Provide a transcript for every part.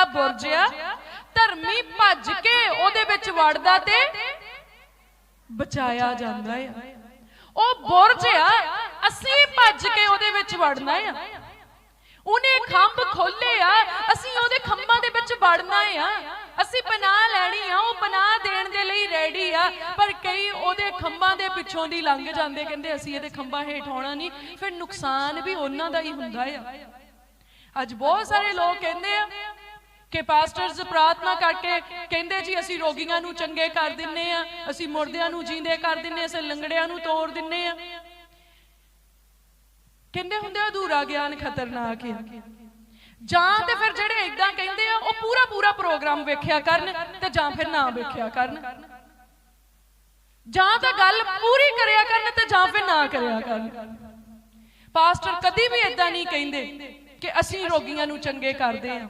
ਪੱਕਾ ਬੁਰਜ ਧਰਮੀ ਭੱਜ ਕੇ ਉਹਦੇ ਵਿੱਚ ਵੜਦਾ ਤੇ ਬਚਾਇਆ ਜਾਂਦਾ ਆ। ਉਹ ਬੁਰਜ ਅਸੀਂ ਭੱਜ ਕੇ ਉਹਦੇ ਵਿੱਚ ਵੜਨਾ ਆ। ਉਹਨੇ ਖੰਭ ਖੋਲੇ ਆ, ਅਸੀਂ ਉਹਦੇ ਖੰਭਾਂ ਦੇ ਵਿੱਚ ਵੜਨਾ ਆ। ਅਸੀਂ ਪਨਾਹ ਲੈਣੀ ਆ, ਉਹ ਪਨਾਹ ਦੇਣ ਦੇ ਲਈ ਰੈਡੀ ਆ। ਪਰ ਕਈ ਉਹਦੇ ਖੰਭਾਂ ਦੇ ਪਿੱਛੋਂ ਦੀ ਲੰਘ ਜਾਂਦੇ, ਕਹਿੰਦੇ ਅਸੀਂ ਇਹਦੇ ਖੰਭਾਂ ਹੇਠ ਆਉਣਾ ਨਹੀਂ, ਫਿਰ ਨੁਕਸਾਨ ਵੀ ਉਹਨਾਂ ਦਾ ਹੀ ਹੁੰਦਾ ਆ। ਅੱਜ ਬਹੁਤ ਸਾਰੇ ਲੋਕ ਕਹਿੰਦੇ ਆ ਕਿ ਪਾਸਟਰਸ ਪ੍ਰਾਰਥਨਾ ਕਰਕੇ ਕਹਿੰਦੇ ਜੀ, ਅਸੀਂ ਰੋਗੀਆਂ ਨੂੰ ਚੰਗੇ ਕਰ ਦਿੰਨੇ ਆ, ਅਸੀਂ ਮੁਰਦਿਆਂ ਨੂੰ ਜੀਂਦੇ ਕਰ ਦਿੰਨੇ ਅਸੀਂ ਲੰਗੜਿਆਂ ਨੂੰ ਤੋੜ ਦਿੰਨੇ ਆ। ਕਹਿੰਦੇ ਹੁੰਦੇ ਅਧੂਰਾ ਗਿਆਨ ਖਤਰਨਾਕ ਆ। ਜਾਂ ਤੇ ਫਿਰ ਜਿਹੜੇ ਇਦਾਂ ਕਹਿੰਦੇ ਆ, ਉਹ ਪੂਰਾ ਪੂਰਾ ਪ੍ਰੋਗਰਾਮ ਵੇਖਿਆ ਕਰਨ ਤੇ ਜਾਂ ਫਿਰ ਨਾ ਵੇਖਿਆ ਕਰਨ। ਜਾਂ ਤਾਂ ਗੱਲ ਪੂਰੀ ਕਰਿਆ ਕਰਨ ਤੇ ਜਾਂ ਫਿਰ ਨਾ ਕਰਿਆ ਕਰਨ। ਪਾਸਟਰ ਕਦੀ ਵੀ ਇਦਾਂ ਨਹੀਂ ਕਹਿੰਦੇ। ਕਿ ਅਸੀਂ ਰੋਗੀਆਂ ਨੂੰ ਚੰਗੇ ਕਰਦੇ ਆ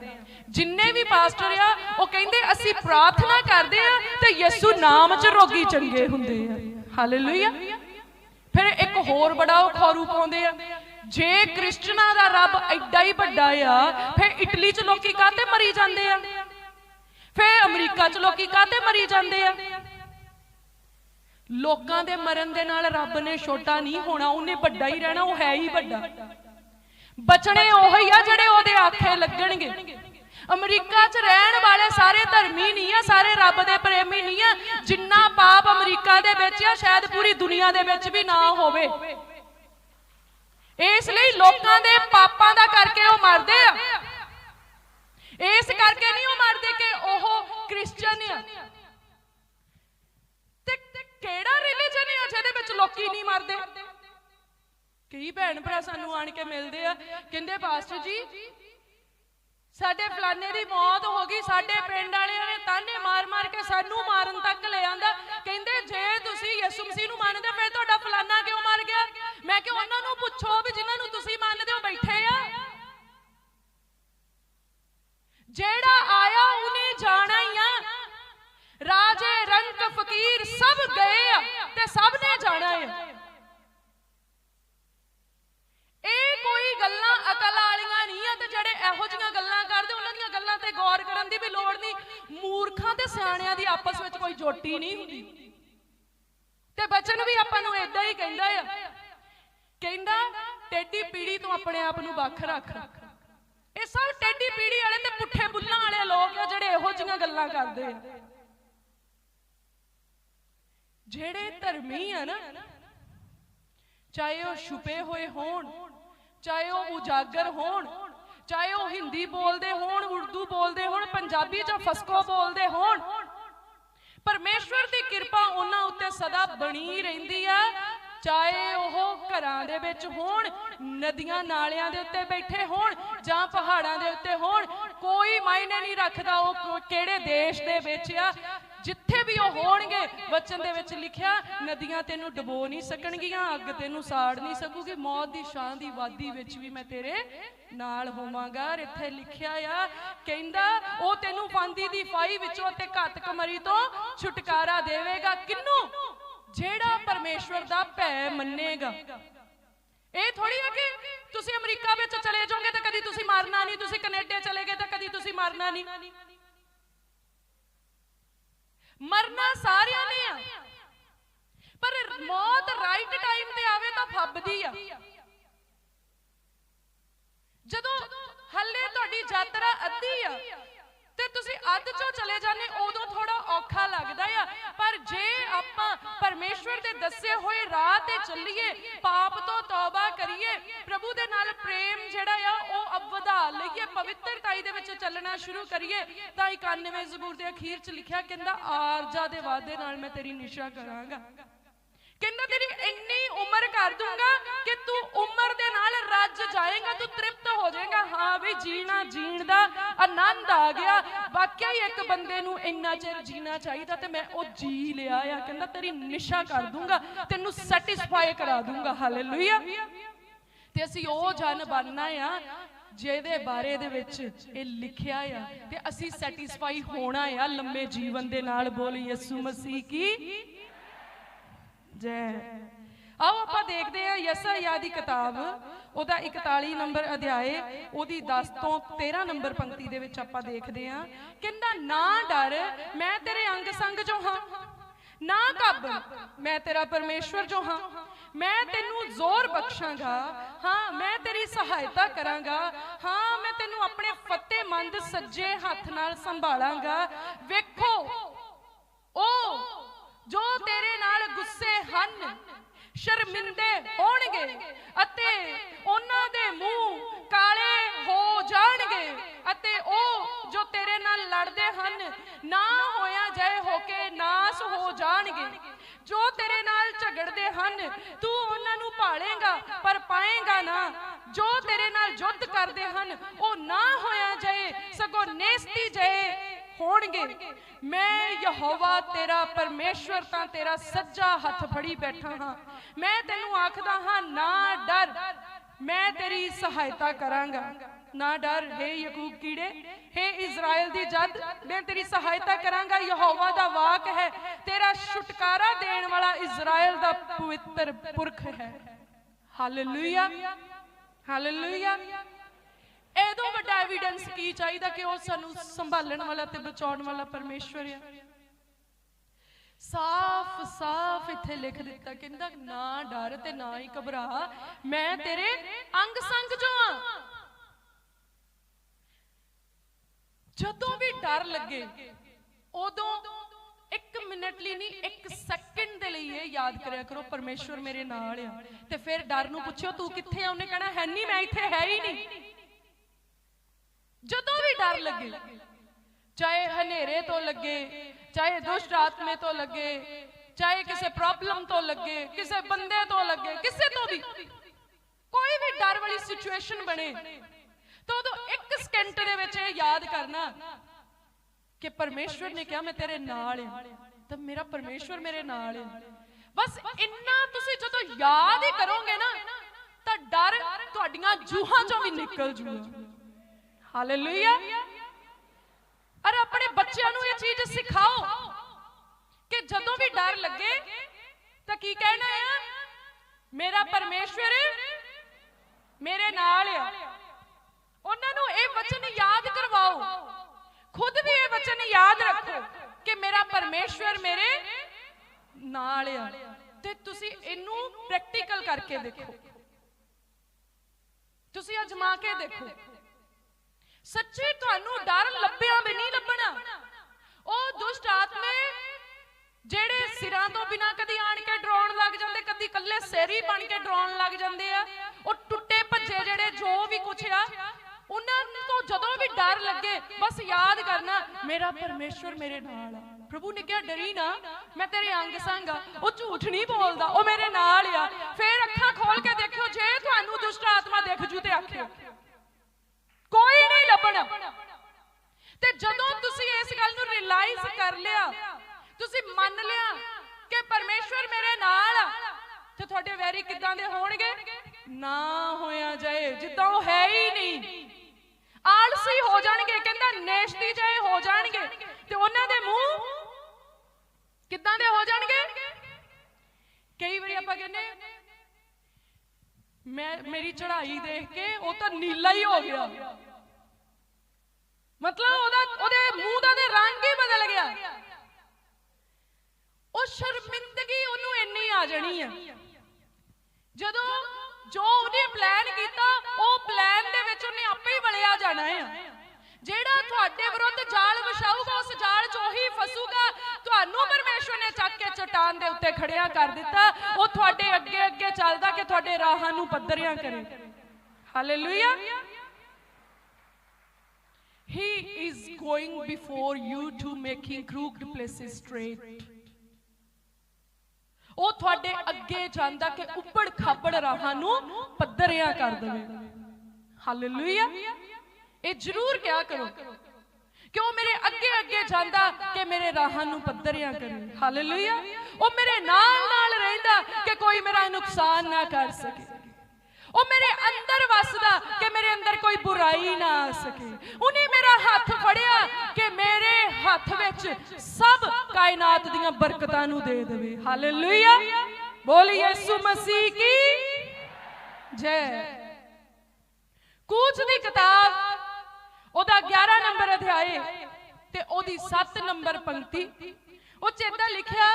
ਜਿੰਨੇ ਵੀ ਪਾਸਟਰ ਆ ਉਹ ਕਹਿੰਦੇ ਅਸੀਂ ਪ੍ਰਾਰਥਨਾ ਕਰਦੇ ਆ ਤੇ ਯਿਸੂ ਨਾਮ 'ਚ ਰੋਗੀ ਚੰਗੇ ਹੁੰਦੇ ਆ। ਹਾਲੇਲੂਇਆ ਫਿਰ ਇੱਕ ਹੋਰ ਬੜਾ ਉਹ ਖੌਰੂ ਪਾਉਂਦੇ ਆ। ਜੇ ਕ੍ਰਿਸਚਨਾਂ ਦਾ ਰੱਬ ਐਡਾ ਹੀ ਵੱਡਾ ਆ ਫਿਰ ਇਟਲੀ 'ਚ ਲੋਕੀ ਕਾਹਤੇ ਮਰੀ ਜਾਂਦੇ ਆ? ਫਿਰ ਅਮਰੀਕਾ 'ਚ ਲੋਕੀ ਕਾਹਤੇ ਮਰੀ ਜਾਂਦੇ ਆ? ਲੋਕਾਂ ਦੇ ਮਰਨ ਦੇ ਨਾਲ ਰੱਬ ਨੇ ਛੋਟਾ ਨਹੀਂ ਹੋਣਾ ਉਹਨੇ ਵੱਡਾ ਹੀ ਰਹਿਣਾ ਉਹ ਹੈ ਹੀ ਵੱਡਾ। ਬਚਣੇ ਉਹੀ ਆ ਜਿਹੜੇ ਉਹਦੇ ਆਖੇ ਲੱਗਣਗੇ। ਅਮਰੀਕਾ 'ਚ ਰਹਿਣ ਵਾਲੇ ਸਾਰੇ ਧਰਮੀ ਨਹੀਂ ਆ, ਸਾਰੇ ਰੱਬ ਦੇ ਪ੍ਰੇਮੀ ਨਹੀਂ ਆ, ਜਿੰਨਾ ਪਾਪ ਅਮਰੀਕਾ ਦੇ ਵਿੱਚ ਆ, ਸ਼ਾਇਦ ਪੂਰੀ ਦੁਨੀਆ ਦੇ ਵਿੱਚ ਵੀ ਨਾ ਹੋਵੇ। ਇਸ ਲਈ ਲੋਕਾਂ ਦੇ ਪਾਪਾਂ ਦਾ ਕਰਕੇ ਉਹ ਮਰਦੇ ਆ। ਇਸ ਕਰਕੇ ਨਹੀਂ ਉਹ ਮਰਦੇ ਕਿ ਉਹ ਕ੍ਰਿਸਚੀਅਨ ਆ। ਤੇ ਕਿਹੜਾ ਰਿਲੀਜਨ ਹੈ ਜਿਹਦੇ ਵਿੱਚ ਲੋਕੀ ਨਹੀਂ ਮਰਦੇ? ਕਈ ਭੈਣ ਭਰਾ ਸਾਨੂੰ ਆਣ ਕੇ ਮਿਲਦੇ ਆ। ਕਹਿੰਦੇ, ਪਾਸਟਰ ਜੀ, ਸਾਡੇ ਫਲਾਣੇ ਦੀ ਮੌਤ ਹੋ ਗਈ, ਸਾਡੇ ਪਿੰਡ ਵਾਲਿਆਂ ਨੇ ਤਾਨੇ ਮਾਰ-ਮਾਰ ਕੇ ਸਾਨੂੰ ਮਾਰਨ ਤੱਕ ਲੈ ਆਂਦਾ। ਕਹਿੰਦੇ, ਜੇ ਤੁਸੀਂ ਯਿਸੂ ਮਸੀਹ ਨੂੰ ਮੰਨਦੇ, ਫਿਰ ਤੁਹਾਡਾ ਫਲਾਣਾ ਕਿਉਂ ਮਰ ਗਿਆ? ਮੈਂ ਕਿ ਉਹਨਾਂ ਨੂੰ ਪੁੱਛੋ ਵੀ ਜਿਨ੍ਹਾਂ ਨੂੰ ਤੁਸੀਂ ਮੰਨਦੇ ਹੋ, ਬੈਠੇ ਆ। ਜਿਹੜਾ ਆਇਆ, ਉਹਨੇ ਜਾਣਾ ਹੀ ਆ। ਰਾਜੇ ਰੰਕ ਫਕੀਰ ਸਭ ਗਏ ਆ ਤੇ ਸਭ ਨੇ ਜਾਣਾ ਹੈ ਇਹ ਕੋਈ ਗੱਲਾਂ ਅਕਲ ਵਾਲੀਆਂ ਨਹੀਂ ਆ ਤੇ ਜਿਹੜੇ ਇਹੋ ਜੀਆਂ ਗੱਲਾਂ ਕਰਦੇ, ਉਹਨਾਂ ਦੀਆਂ ਗੱਲਾਂ ਤੇ ਗੌਰ ਕਰਨ ਦੀ ਵੀ ਲੋੜ ਨਹੀਂ। ਮੂਰਖਾਂ ਤੇ ਸਿਆਣਿਆਂ ਦੀ ਆਪਸ ਵਿੱਚ ਕੋਈ ਜੋਟੀ ਨਹੀਂ ਹੁੰਦੀ। ਤੇ ਬਚਨ ਵੀ ਆਪਾਂ ਨੂੰ ਇਦਾਂ ਹੀ ਕਹਿੰਦਾ ਆ। ਕਹਿੰਦਾ ਟੇਡੀ ਪੀੜੀ ਤੋਂ ਆਪਣੇ ਆਪ ਨੂੰ ਵੱਖ ਰੱਖ। ਇਹ ਸਭ ਟੇਢੀ ਪੀੜੀ ਵਾਲੇ ਤੇ ਪੁੱਠੇ ਬੁੱਲਾਂ ਵਾਲੇ ਲੋਕ ਆ ਜਿਹੜੇ ਇਹੋ ਜੀਆਂ ਗੱਲਾਂ ਕਰਦੇ ਆ। ਜਿਹੜੇ ਧਰਮੀ ਆ ਨਾ ਚਾਹੇ ਉਹ ਛੁਪੇ ਹੋਏ ਹੋਣ, ਚਾਹੇ ਉਹ ਉਜਾਗਰ ਹੋਣ, ਚਾਹੇ ਉਹ ਹਿੰਦੀ ਬੋਲਦੇ ਹੋਣ, ਉਰਦੂ ਬੋਲਦੇ ਹੋਣ, ਪੰਜਾਬੀ ਚ ਫਸਕੋ ਬੋਲਦੇ ਹੋਣ, ਪਰਮੇਸ਼ਵਰ ਦੀ ਕਿਰਪਾ ਉਹਨਾਂ ਉੱਤੇ ਸਦਾ ਬਣੀ ਰਹਿੰਦੀ ਆ। ਚਾਹੇ ਉਹ ਘਰਾਂ ਦੇ ਵਿੱਚ ਹੋਣ, ਨਦੀਆਂ ਨਾਲਿਆਂ ਦੇ ਉੱਤੇ ਬੈਠੇ ਹੋਣ ਜਾਂ ਪਹਾੜਾਂ ਦੇ ਉੱਤੇ ਹੋਣ, ਕੋਈ ਮਾਇਨੇ ਨਹੀਂ ਰੱਖਦਾ ਉਹ ਕਿਹੜੇ ਦੇਸ਼ ਦੇ ਵਿੱਚ ਆ। ਜਿੱਥੇ ਵੀ ਉਹ ਹੋਣਗੇ, ਵਚਨ ਦੇ ਵਿੱਚ ਲਿਖਿਆ, ਨਦੀਆਂ ਤੈਨੂੰ ਡਬੋ ਨਹੀਂ ਸਕਣਗੀਆਂ, ਅੱਗ ਤੈਨੂੰ ਸਾੜ ਨਹੀਂ ਸਕੂਗੀ, ਮੌਤ ਦੀ ਛਾਂ ਦੀ ਵਾਦੀ ਵਿੱਚ ਵੀ ਮੈਂ ਤੇਰੇ ਨਾਲ ਹੋਵਾਂਗਾ। ਇੱਥੇ ਲਿਖਿਆ ਆ, ਕਹਿੰਦਾ, ਉਹ ਤੈਨੂੰ ਫਾਂਦੀ ਦੀ ਫਾਈ ਵਿੱਚੋਂ ਤੇ ਘਾਤਕ ਮਰੀ ਤੋਂ ਛੁਟਕਾਰਾ ਦੇਵੇਗਾ। ਕਿੰਨੂੰ? ਜਿਹੜਾ ਪਰਮੇਸ਼ਵਰ ਦਾ ਭੈ ਮੰਨੇਗਾ। ਇਹ ਥੋੜੀ ਆ ਕਿ ਤੁਸੀਂ ਅਮਰੀਕਾ ਵਿੱਚ ਚਲੇ ਜਾਓਗੇ ਤਾਂ ਕਦੀ ਤੁਸੀਂ ਮਰਨਾ ਨਹੀਂ, ਤੁਸੀਂ ਕੈਨੇਡਾ ਚਲੇ ਗਏ ਤਾਂ ਕਦੀ ਤੁਸੀਂ ਮਰਨਾ ਨਹੀਂ। ਮਰਨਾ ਸਾਰਿਆਂ ਨੇ ਆ। ਪਰ ਮੌਤ ਰਾਈਟ ਟਾਈਮ ਤੇ ਆਵੇ ਤਾਂ ਫੱਬਦੀ ਆ। ਜਦੋਂ ਹੱਲੇ ਤੁਹਾਡੀ ਯਾਤਰਾ ਅੱਧੀ ਆ, ਤੇ ਤੁਸੀਂ ਅੱਧ ਚੋਂ ਚਲੇ ਜਾਂਦੇ, ਉਦੋਂ ਥੋੜਾ ਔਖਾ ਲੱਗਦਾ ਆ। ਪਰ ਜੇ ਆਪਾਂ ਪਰਮੇਸ਼ਵਰ ਦੇ ਦੱਸੇ ਹੋਏ ਰਾਹ ਤੇ ਚੱਲੀਏ, ਪਾਪ ਤੋਂ ਤੌਬਾ ਕਰੀਏ, ਪ੍ਰਭੂ ਦੇ ਨਾਲ ਪ੍ਰੇਮ ਜਿਹੜਾ ਆ ਲਈਏ ਪਵਿੱਤਰਤਾਈ ਦੇ ਵਿੱਚ ਚੱਲਣਾ ਸ਼ੁਰੂ ਕਰੀਏ। ਤਾਂ 91 ਜ਼ਬੂਰ ਦੇ ਅਖੀਰ 'ਚ ਲਿਖਿਆ ਕਹਿੰਦਾ, ਆਰਜਾ ਦੇ ਵਾਅਦੇ ਨਾਲ ਮੈਂ ਤੇਰੀ ਨਿਸ਼ਾ ਕਰਾਂਗਾ। ਕਹਿੰਦਾ, ਤੇਰੀ ਇੰਨੀ ਉਮਰ ਕਰ ਦੂੰਗਾ ਕਿ ਤੂੰ ਉਮਰ ਦੇ ਨਾਲ ਰੱਜ ਜਾਏਗਾ, ਤੂੰ ਤ੍ਰਿਪਤ ਹੋ ਜਾਏਗਾ। ਹਾਂ ਵੀ ਜੀਣਾ ਜੀਣ ਦਾ ਆਨੰਦ ਆ ਗਿਆ। ਵਾਕਿਆ ਹੀ ਇੱਕ ਬੰਦੇ ਨੂੰ ਇੰਨਾ ਚਿਰ ਜੀਣਾ ਚਾਹੀਦਾ ਤੇ ਮੈਂ ਉਹ ਜੀ ਲਿਆ ਆ। ਕਹਿੰਦਾ, ਤੇਰੀ ਨਿਸ਼ਾ ਕਰ ਦੂੰਗਾ, ਤੈਨੂੰ ਸੈਟੀਸਫਾਈ ਕਰਾ ਦੂੰਗਾ। ਹਾਲੇਲੂਇਆ ਤੇ ਅਸੀਂ ਉਹ ਜਨ ਬਣਨਾ ਆ ਜਿਹਦੇ ਬਾਰੇ ਦੇ ਵਿੱਚ ਇਹ ਲਿਖਿਆ ਆ ਤੇ ਅਸੀਂ ਸੈਟੀਸਫਾਈ ਹੋਣਾ ਆ ਲੰਮੇ ਜੀਵਨ ਦੇ ਨਾਲ ਬੋਲ ਯਿਸੂ ਮਸੀਹ ਕੀ? ਜੈ। ਆਓ ਆਪਾਂ ਦੇਖਦੇ ਹਾਂ ਯਸਾਇਆ ਦੀ ਕਿਤਾਬ, ਉਹਦਾ 41 ਨੰਬਰ ਅਧਿਆਏ, ਉਹਦੀ 10 ਤੋਂ 13 ਨੰਬਰ ਪੰਕਤੀ ਦੇ ਵਿੱਚ ਆਪਾਂ ਦੇਖਦੇ ਹਾਂ। ਕਹਿੰਦਾ, ਨਾ ਡਰ, ਮੈਂ ਤੇਰੇ ਅੰਗ ਸੰਗ ਜੋ ਹਾਂ। ਨਾ ਕੱਬ। ਮੈਂ ਤੇਰਾ ਪਰਮੇਸ਼ਵਰ ਜੋ ਹਾਂ। ਮੈਂ ਤੈਨੂੰ ਜ਼ੋਰ ਬਖਸ਼ਾਂਗਾ। ਹਾਂ, ਮੈਂ ਤੇਰੀ ਸਹਾਇਤਾ ਕਰਾਂਗਾ। ਹਾਂ, ਮੈਂ ਤੈਨੂੰ ਆਪਣੇ ਫਤਿਹਮੰਦ ਸੱਜੇ ਹੱਥ ਨਾਲ ਸੰਭਾਲਾਂਗਾ। ਵੇਖੋ, ਉਹ ਜੋ ਤੇਰੇ ਨਾਲ ਗੁੱਸੇ ਹਨ ਸ਼ਰਮਿੰਦੇ ਹੋਣਗੇ ਅਤੇ ਉਹਨਾਂ ਦੇ ਮੂੰਹ ਕਾਲੇ ਹੋ ਜਾਣਗੇ ਅਤੇ ਉਹ ਜੋ ਤੇਰੇ ਨਾਲ ਲੜਦੇ ਹਨ, ਨਾ ਹੋਇਆ ਜਾਏ ਹੋ ਕੇ ਨਾਸ ਹੋ ਜਾਣਗੇ। ਜੋ ਤੇਰੇ ਨਾਲ ਝਗੜਦੇ ਹਨ, ਤੂੰ ਉਹਨਾਂ ਨੂੰ ਭਾਲੇਗਾ, ਪਰ ਪਾਏਗਾ ਨਾ। ਜੋ ਤੇਰੇ ਨਾਲ ਯੁੱਧ ਕਰਦੇ ਹਨ, ਉਹ ਨਾ ਹੋਇਆ ਜਾਏ ਸਗੋਂ ਨੇਸਤੀ ਜਾਏ ਹੋਣਗੇ। ਮੈਂ ਯਹੋਵਾ ਤੇਰਾ ਪਰਮੇਸ਼ਵਰ ਤਾਂ ਤੇਰਾ ਸੱਜਾ ਹੱਥ ਫੜੀ ਬੈਠਾ ਹਾਂ। ਮੈਂ ਤੈਨੂੰ ਆਖਦਾ ਹਾਂ, ਨਾ ਡਰ। ਮੈਂ ਤੇਰੀ ਸਹਾਇਤਾ ਕਰਾਂਗਾ। ਨਾ ਡਰ। ਹੈ ਯਕੂਬ ਕੀੜੇ। ਹੈ ਇਜ਼ਰਾਈਲ ਦੀ ਜਦ। ਮੈਂ ਤੇਰੀ ਸਹਾਇਤਾ ਕਰਾਂਗਾ। ਯਹੋਵਾ ਦਾ ਵਾਕ ਹੈ, ਤੇਰਾ ਛੁਟਕਾਰਾ ਦੇਣ ਵਾਲਾ ਇਜ਼ਰਾਈਲ ਦਾ ਪਵਿੱਤਰ ਪੁਰਖ ਹੈ। ਹਾਲੇਲੂਇਆ। ਹਾਲੇਲੂਇਆ। ਇਹਦੋਂ ਵੱਡਾ ਐਵੀਡੈਂਸ ਕੀ ਚਾਹੀਦਾ ਕਿ ਉਹ ਸਾਨੂੰ ਸੰਭਾਲਣ ਵਾਲਾ ਤੇ ਬਚਾਉਣ ਵਾਲਾ ਪਰਮੇਸ਼ਵਰ ਹੈ ਸਾਫ਼ ਸਾਫ਼ ਇੱਥੇ ਲਿਖ ਦਿੱਤਾ, ਕਹਿੰਦਾ ਨਾ ਡਰ ਤੇ ਨਾ ਹੀ ਘਬਰਾ, ਮੈਂ ਤੇਰੇ ਅੰਗ ਸੰਗ ਜੋ ਆ। ਜਦੋਂ ਵੀ ਡਰ ਲੱਗੇ, ਉਦੋਂ ਇੱਕ ਮਿੰਟ ਲਈ ਨਹੀਂ, ਇੱਕ ਸੈਕਿੰਡ ਦੇ ਲਈ ਇਹ ਯਾਦ ਕਰਿਆ ਕਰੋ, ਪਰਮੇਸ਼ਵਰ ਮੇਰੇ ਨਾਲ ਆ। ਤੇ ਫਿਰ ਡਰ ਨੂੰ ਪੁੱਛਿਓ, ਤੂੰ ਕਿੱਥੇ ਆ? ਉਹਨੇ ਕਹਿਣਾ, ਹੈ ਨਹੀਂ, ਮੈਂ ਇੱਥੇ ਹੈ ਹੀ ਨਹੀਂ। ਜਦੋਂ ਵੀ ਡਰ ਲੱਗੇ, ਚਾਹੇ ਹਨੇਰੇ ਤੋਂ ਲੱਗੇ, ਚਾਹੇ ਦੁਸ਼ਟ ਆਤਮੇ ਤੋਂ ਲੱਗੇ, ਚਾਹੇ ਕਿਸੇ ਪ੍ਰੋਬਲਮ ਤੋਂ ਲੱਗੇ, ਕਿਸੇ ਬੰਦੇ ਤੋਂ ਲੱਗੇ, ਕਿਸੇ ਤੋਂ ਵੀ, ਕੋਈ ਵੀ ਡਰ ਵਾਲੀ ਸਿਚੁਏਸ਼ਨ ਬਣੇ, ਤਾਂ ਉਦੋਂ ਇੱਕ ਸਕਿੰਟ ਦੇ ਵਿੱਚ ਇਹ ਯਾਦ ਕਰਨਾ ਕਿ ਪਰਮੇਸ਼ਵਰ ਨੇ ਕਿਹਾ, ਮੈਂ ਤੇਰੇ ਨਾਲ ਹਾਂ ਤਾਂ ਮੇਰਾ ਪਰਮੇਸ਼ਵਰ ਮੇਰੇ ਨਾਲ ਹੈ ਬਸ ਇੰਨਾ ਤੁਸੀਂ ਜਦੋਂ ਯਾਦ ਹੀ ਕਰੋਗੇ ਨਾ, ਤਾਂ ਡਰ ਤੁਹਾਡੀਆਂ ਜੂਹਾਂ ਚੋਂ ਵੀ ਨਿਕਲ ਜੂਗਾ। ਹਾਲੇਲੂਇਆ ਅਰ ਆਪਣੇ ਬੱਚਿਆਂ ਨੂੰ ਇਹ ਚੀਜ਼ ਸਿਖਾਓ ਕਿ ਜਦੋਂ ਵੀ ਡਰ ਲੱਗੇ ਤਾਂ ਕੀ ਕਹਿਣਾ ਆ? ਮੇਰਾ ਪਰਮੇਸ਼ਵਰ ਮੇਰੇ ਨਾਲ ਆ। ਉਹਨਾਂ ਨੂੰ ਇਹ ਵਚਨ ਯਾਦ ਕਰਵਾਓ। ਖੁਦ ਵੀ ਇਹ ਵਚਨ ਯਾਦ ਰੱਖੋ ਕਿ ਮੇਰਾ ਪਰਮੇਸ਼ਵਰ ਮੇਰੇ ਨਾਲ ਆ। ਤੇ ਤੁਸੀਂ ਇਹਨੂੰ ਪ੍ਰੈਕਟੀਕਲ ਕਰਕੇ ਦੇਖੋ। ਤੁਸੀਂ ਅਜਮਾ ਕੇ ਦੇਖੋ। ਸੱਚੇ ਤੁਹਾਨੂੰ ਡਰ ਲੱਭਿਆ ਵੀ ਨਹੀਂ ਲੱਭਣਾ। ਉਹ ਦੁਸ਼ਟ ਆਤਮੇ ਜਿਹੜੇ ਸਿਰਾਂ ਤੋਂ ਬਿਨਾ ਕਦੀ ਆਣ ਕੇ ਡਰਾਉਣ ਲੱਗ ਜਾਂਦੇ, ਕਦੀ ਕੱਲੇ ਸੇਰੀ ਬਣ ਕੇ ਡਰਾਉਣ ਲੱਗ ਜਾਂਦੇ ਆ। ਉਹ ਟੁੱਟੇ ਭੱਜੇ ਜਿਹੜੇ ਜੋ ਵੀ ਕੁਛ ਆ, ਉਹਨਾਂ ਤੋਂ ਜਦੋਂ ਵੀ ਡਰ ਲੱਗੇ, ਬਸ ਯਾਦ ਕਰਨਾ, ਮੇਰਾ ਪਰਮੇਸ਼ਵਰ ਮੇਰੇ ਨਾਲ ਆ। ਪ੍ਰਭੂ ਨੇ ਕਿਹਾ, ਡਰੀ ਨਾ, ਮੈਂ ਤੇਰੇ ਅੰਗ ਸੰਗ ਆ। ਉਹ ਝੂਠ ਨਹੀਂ ਬੋਲਦਾ, ਉਹ ਮੇਰੇ ਨਾਲ ਆ। ਫੇਰ ਅੱਖਾਂ ਖੋਲ ਕੇ ਦੇਖਿਓ, ਜੇ ਤੁਹਾਨੂੰ ਦੁਸ਼ਟ ਆਤਮਾ ਦਿਖ ਜੂ ਤੇ ਆਖਿਓ ਕੋਈ ਨਹੀਂ ਲੱਭਣਾ। ਤੇ ਜਦੋਂ ਤੁਸੀਂ ਇਸ ਗੱਲ ਨੂੰ ਰਿਅਲਾਈਜ਼ ਕਰ ਲਿਆ, ਤੁਸੀਂ ਮੰਨ ਲਿਆ ਕਿ ਪਰਮੇਸ਼ਵਰ ਮੇਰੇ ਨਾਲ ਆ, ਤੇ ਤੁਹਾਡੇ ਵੈਰੀ ਕਿੱਦਾਂ ਦੇ ਹੋਣਗੇ? ਨਾ ਹੋਇਆ ਜਾਏ, ਜਿੱਦਾਂ ਉਹ ਹੈ ਹੀ ਨਹੀਂ। ਆਲਸੀ ਹੋ ਜਾਣਗੇ, ਕਹਿੰਦਾ ਨੇਸ਼ਤੀ ਜਾਏ ਹੋ ਜਾਣਗੇ। ਤੇ ਉਹਨਾਂ ਦੇ ਮੂੰਹ ਕਿੱਦਾਂ ਦੇ ਹੋ ਜਾਣਗੇ? ਕਈ ਵਾਰੀ ਆਪਾਂ ਕਹਿੰਦੇ ਮੈਂ ਮੇਰੀ ਚੜ੍ਹਾਈ ਦੇਖ ਕੇ ਉਹ ਤਾਂ ਨੀਲਾ ਹੀ ਹੋ ਗਿਆ। ਮਤਲਬ ਉਹਦਾ ਉਹਦੇ ਮੂੰਹ ਦਾ ਤੇ ਰੰਗ ਹੀ ਬਦਲ ਗਿਆ। ਉਹ ਸ਼ਰਮਿੰਦਗੀ ਉਹਨੂੰ ਇੰਨੀ ਆ ਜਾਣੀ ਆ। ਜਦੋਂ ਜੋ ਉਹਨੇ ਪਲਾਨ ਕੀਤਾ, ਉਹ ਪਲਾਨ ਦੇ ਵਿੱਚ ਉਹਨੇ ਆਪੇ ਹੀ ਵਲਿਆ ਜਾਣਾ ਆ। ਜਿਹੜਾ ਤੁਹਾਡੇ ਵਿਰੁੱਧ ਜਾਲ ਵਿਛਾਊਗਾ, ਉਸ ਜਾਲ 'ਚ ਉਹੀ ਫਸੂਗਾ। ਤੁਹਾਨੂੰ ਪਰਮੇਸ਼ਵਰ ਨੇ ਚੱਕ ਕੇ ਚਟਾਨ ਦੇ ਉੱਤੇ ਖੜਿਆ ਕਰ ਦਿੱਤਾ। ਉਹ ਤੁਹਾਡੇ ਅੱਗੇ ਅੱਗੇ ਚੱਲਦਾ ਕਿ ਤੁਹਾਡੇ ਰਾਹਾਂ ਨੂੰ ਪੱਧਰਿਆਂ ਕਰੇ। Hallelujah He is going before you to making crooked places straight. ਉਹ ਤੁਹਾਡੇ ਅੱਗੇ ਜਾਂਦਾ ਕਿ ਉੱਪੜ ਖਾਪੜ ਰਾਹਾਂ ਨੂੰ ਪੱਧਰਿਆਂ ਕਰ ਦੇਵੇ। ਹਾਲੇਲੂਇਆ ਇਹ ਜ਼ਰੂਰ ਕਿਹਾ ਕਰੋ। ਕਿ ਉਹ ਮੇਰੇ ਅੱਗੇ ਅੱਗੇ ਜਾਂਦਾ ਕਿ ਮੇਰੇ ਰਾਹਾਂ ਨੂੰ ਪੱਧਰਿਆ ਕਰੇ ਹਾਲੇਲੂਇਆ ਉਹ ਮੇਰੇ ਨਾਲ ਨਾਲ ਰਹਿੰਦਾ ਕਿ ਕੋਈ ਮੇਰਾ ਨੁਕਸਾਨ ਨਾ ਕਰ ਸਕੇ। ਉਹ ਮੇਰੇ ਅੰਦਰ ਵਸਦਾ ਕਿ ਮੇਰੇ ਅੰਦਰ ਕੋਈ ਬੁਰਾਈ ਨਾ ਆ ਸਕੇ। ਉਹਨੇ ਮੇਰਾ ਹੱਥ ਫੜਿਆ ਕਿ ਮੇਰੇ ਹੱਥ ਵਿੱਚ ਸਭ ਕਾਇਨਾਤ ਦੀਆਂ ਬਰਕਤਾਂ ਨੂੰ ਦੇ ਦੇਵੇ। ਹਾਲੇਲੂਇਆ ਬੋਲ ਯਿਸੂ ਮਸੀਹ ਕੀ? ਜੈ। ਕੂਚ ਦੀ ਕਿਤਾਬ ਉਹਦਾ 11 ਨੰਬਰ ਅਧਿਆਏ ਤੇ ਉਹਦੀ 7 ਨੰਬਰ ਪੰਕਤੀ। ਉਹ ਚ ਲਿਖਿਆ,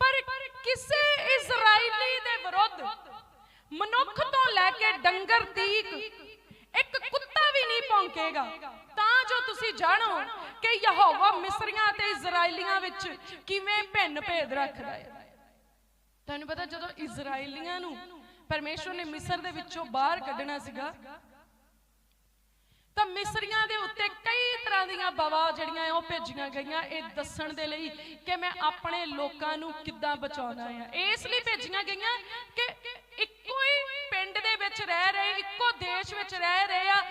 ਪਰ ਕਿਸੇ ਇਜ਼ਰਾਈਲੀ ਦੇ ਵਿਰੁੱਧ ਮਨੁੱਖ ਤੋਂ ਲੈ ਕੇ ਡੰਗਰ ਤੀਕ ਇੱਕ ਕੁੱਤਾ ਵੀ ਨਹੀਂ ਭੌਂਕੇਗਾ। ਤਾਂ ਜੋ ਤੁਸੀਂ ਜਾਣੋ ਕਿ ਯਹੋਵਾ ਮਿਸਰੀਆਂ ਤੇ ਇਜ਼ਰਾਈਲੀਆਂ ਵਿੱਚ ਕਿਵੇਂ ਭਿੰਨ ਭੇਦ ਰੱਖਦਾ ਹੈ। ਤੁਹਾਨੂੰ ਪਤਾ ਜਦੋਂ ਇਜ਼ਰਾਈਲੀਆਂ ਨੂੰ ਪਰਮੇਸ਼ਵਰ ਨੇ ਮਿਸਰ ਦੇ ਵਿੱਚੋਂ ਬਾਹਰ ਕੱਢਣਾ ਸੀਗਾ ਤਾਂ ਮਿਸਰੀਆਂ ਦੇ ਉੱਤੇ ਕਈ ਤਰ੍ਹਾਂ ਦੀਆਂ ਬਵਾ ਜਿਹੜੀਆਂ ਉਹ ਭੇਜੀਆਂ ਗਈਆਂ ਇਹ ਦੱਸਣ ਦੇ ਲਈ ਕਿ ਮੈਂ ਆਪਣੇ ਲੋਕਾਂ ਨੂੰ ਕਿੱਦਾਂ ਬਚਾਉਣਾ ਹੈ ਇਸ ਲਈ ਭੇਜੀਆਂ ਗਈਆਂ ਕਿ ਇੱਕੋ ਹੀ ਪਿੰਡ ਦੇ ਵਿੱਚ ਰਹਿ ਰਹੇ, ਇੱਕੋ ਦੇਸ਼ ਵਿੱਚ ਰਹਿ ਰਹੇ ਆ,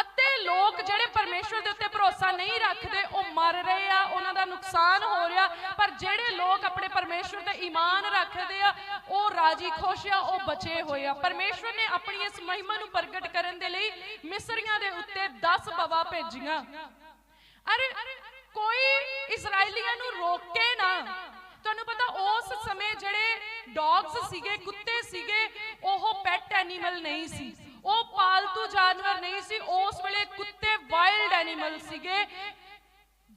ਅੱਧੇ ਲੋਕ ਜਿਹੜੇ ਪਰਮੇਸ਼ਵਰ ਦੇ ਉੱਤੇ ਭਰੋਸਾ ਨਹੀਂ ਰੱਖਦੇ, ਉਹ ਮਰ ਰਹੇ ਆ, ਉਹਨਾਂ ਦਾ ਨੁਕਸਾਨ ਹੋ ਰਿਹਾ, ਪਰ ਜਿਹੜੇ ਲੋਕ ਆਪਣੇ ਪਰਮੇਸ਼ਵਰ ਤੇ ਈਮਾਨ ਰੱਖਦੇ ਆ, ਉਹ ਰਾਜੀ ਖੁਸ਼ ਆ, ਉਹ ਬਚੇ ਹੋਏ ਆ। ਪਰਮੇਸ਼ਵਰ ਨੇ ਆਪਣੀ ਇਸ ਮਹਿਮਾ ਨੂੰ ਪ੍ਰਗਟ ਕਰਨ ਦੇ ਲਈ ਮਿਸਰੀਆਂ ਦੇ ਉੱਤੇ 10 ਬਵਾ ਭੇਜੀਆਂ। ਅਰੇ, ਕੋਈ ਇਜ਼ਰਾਈਲੀਆਂ ਨੂੰ ਰੋਕੇ ਨਾ, ਤੁਹਾਨੂੰ ਪਤਾ ਉਸ ਸਮੇਂ ਜਿਹੜੇ ਡੌਗਸ ਸੀਗੇ, ਕੁੱਤੇ ਸੀਗੇ, ਉਹ ਪੈਟ ਐਨੀਮਲ ਨਹੀਂ ਸੀ। ਉਹ ਪਾਲਤੂ ਜਾਨਵਰ ਨਹੀਂ ਸੀ, ਉਸ ਵੇਲੇ ਕੁੱਤੇ ਵਾਈਲਡ ਐਨੀਮਲ ਸੀਗੇ।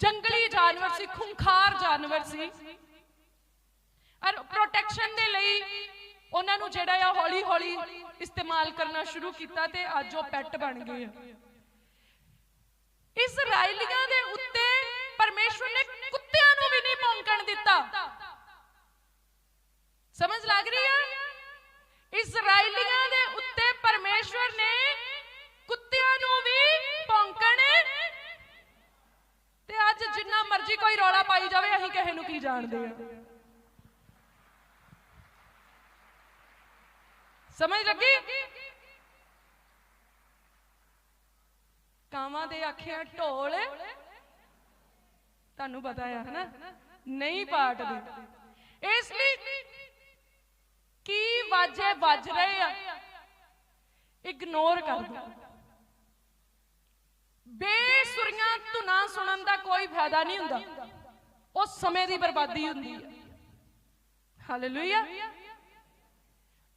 ਜੰਗਲੀ ਜਾਨਵਰ ਸੀ, ਖੁੰਖਾਰ ਜਾਨਵਰ ਸੀ। ਔਰ ਪ੍ਰੋਟੈਕਸ਼ਨ ਦੇ ਲਈ ਉਹਨਾਂ ਨੂੰ ਜਿਹੜਾ ਆ ਹੌਲੀ ਹੌਲੀ ਇਸਤੇਮਾਲ ਕਰਨਾ ਸ਼ੁਰੂ ਕੀਤਾ ਤੇ ਅੱਜ ਉਹ ਪੈਟ ਬਣ ਗਏ ਆ। ਇਜ਼ਰਾਈਲੀਆਂ ਦੇ ਉੱਤੇ ਪਰਮੇਸ਼ਵਰ ਨੇ ਕੁੱਤਿਆਂ ਨੂੰ ਵੀ ਨਹੀਂ ਭੌਂਕਣ ਦਿੱਤਾ। ਸਮਝ ਲੱਗ ਰਹੀ ਹੈ ਇਜ਼ਰਾਈਲੀਆਂ ਦੇ ਉੱਤੇ ਪਰਮੇਸ਼ਵਰ ਨੇ ਕੁੱਤਿਆਂ ਨੂੰ ਵੀ ਭੌਂਕਣ। ਤੇ ਅੱਜ ਜਿੰਨਾ ਮਰਜ਼ੀ ਕੋਈ ਰੌਲਾ ਪਾਈ ਜਾਵੇ, ਅਸੀਂ ਕਿਸੇ ਨੂੰ ਕੀ ਜਾਣਦੇ ਆ? ਸਮਝ ਲੱਗੀ? ਕਾਵਾਂ ਦੇ ਆਖਿਆ ਢੋਲ? ਤੁਹਾਨੂੰ ਪਤਾ ਆ, ਹਨਾ? ਨਹੀਂ ਪਾਟਦੇ। ਇਸ ਲਈ ਕੀ ਵਾਜੇ ਵੱਜ ਰਹੇ ਆ? ਇਗਨੋਰ ਕਰ ਦੋ ਬੇਸੁਰੀਆਂ ਧੁਨਾਂ ਸੁਣਨ ਦਾ ਕੋਈ ਫਾਇਦਾ ਨਹੀਂ ਹੁੰਦਾ। ਉਹ ਸਮੇਂ ਦੀ ਬਰਬਾਦੀ ਹੁੰਦੀ ਹੈ ਹਾਲੇਲੂਇਆ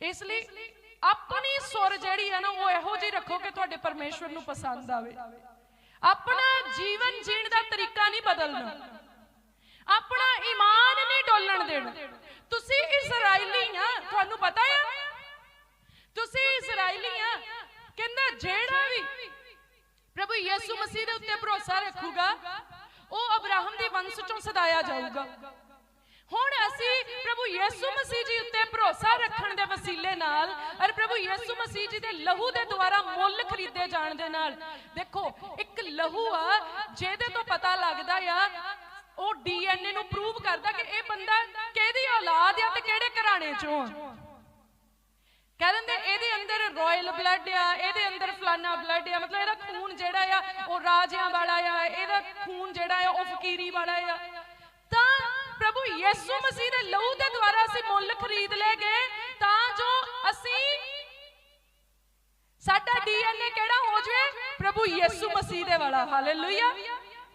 ਇਸ ਲਈ ਆਪਣੀ ਸੁਰ ਜਿਹੜੀ ਹੈ ਨਾ, ਉਹ ਇਹੋ ਜਿਹੀ ਰੱਖੋ ਕਿ ਤੁਹਾਡੇ ਪਰਮੇਸ਼ਵਰ ਨੂੰ ਪਸੰਦ ਆਵੇ। ਆਪਣਾ ਜੀਵਨ ਜੀਣ ਦਾ ਤਰੀਕਾ ਨਹੀਂ ਬਦਲਣਾ। ਆਪਣਾ ਈਮਾਨ ਨਹੀਂ ਡੋਲਣ ਦੇਣਾ। ਤੁਸੀਂ ਇਜ਼ਰਾਈਲੀ ਆ, ਤੁਹਾਨੂੰ ਪਤਾ ਆ? ਤੁਸੀਂ ਇਜ਼ਰਾਈਲੀ ਆ, ਕਹਿੰਦਾ ਜਿਹੜਾ ਵੀ ਪ੍ਰਭੂ ਯਿਸੂ ਮਸੀਹ ਦੇ ਉੱਤੇ ਭਰੋਸਾ ਰੱਖੂਗਾ, ਉਹ ਅਬਰਾਹਮ ਦੇ ਵੰਸ਼ ਚੋਂ ਸਦਾਇਆ ਜਾਊਗਾ। ਹੁਣ ਅਸੀਂ ਪ੍ਰਭੂ ਯਿਸੂ ਮਸੀਹ ਜੀ ਉੱਤੇ ਭਰੋਸਾ ਰੱਖਣ ਦੇ ਵਸੀਲੇ ਨਾਲ ਔਰ ਪ੍ਰਭੂ ਯਿਸੂ ਮਸੀਹ ਜੀ ਦੇ ਲਹੂ ਦੇ ਦੁਆਰਾ ਮੁੱਲ ਖਰੀਦੇ ਜਾਣ ਦੇ ਨਾਲ, ਦੇਖੋ, ਇੱਕ ਲਹੂ ਆ ਜਿਹਦੇ ਤੋਂ ਪਤਾ ਲੱਗਦਾ ਆ, ਉਹ ਡੀਐਨਏ ਨੂੰ ਪ੍ਰੂਵ ਕਰਦਾ ਕਿ ਇਹ ਬੰਦਾ ਕਿਹਦੀ ਔਲਾਦ ਆ ਤੇ ਕਿਹੜੇ ਘਰਾਣੇ ਚੋਂ ਆ। ਕਹਿ ਦਿੰਦੇ ਇਹਦੇ ਅੰਦਰ ਰਾਇਲ ਬਲੱਡ ਆ, ਇਹਦੇ ਅੰਦਰ ਫਲਾਨਾ ਬਲੱਡ ਆ, ਮਤਲਬ ਇਹਦਾ ਖੂਨ ਜਿਹੜਾ ਆ, ਉਹ ਰਾਜਿਆਂ ਵਾਲਾ ਆ, ਇਹਦਾ ਖੂਨ ਜਿਹੜਾ ਆ, ਉਹ ਫਕੀਰੀ ਵਾਲਾ ਆ। ਪ੍ਰਭੂ ਯਿਸੂ ਮਸੀਹ ਦੇ ਲਹੂ ਦੇ ਦੁਆਰਾ ਅਸੀਂ ਮੁੱਲ ਖਰੀਦ ਲਏ ਗਏ, ਤਾਂ ਜੋ ਅਸੀਂ ਸਾਡਾ ਡੀਐਨਏ ਕਿਹੜਾ ਹੋ ਜਾਵੇ ਪ੍ਰਭੂ ਯਿਸੂ ਮਸੀਹ ਦੇ ਵਾਲਾ। ਹਾਲੇਲੂਇਆ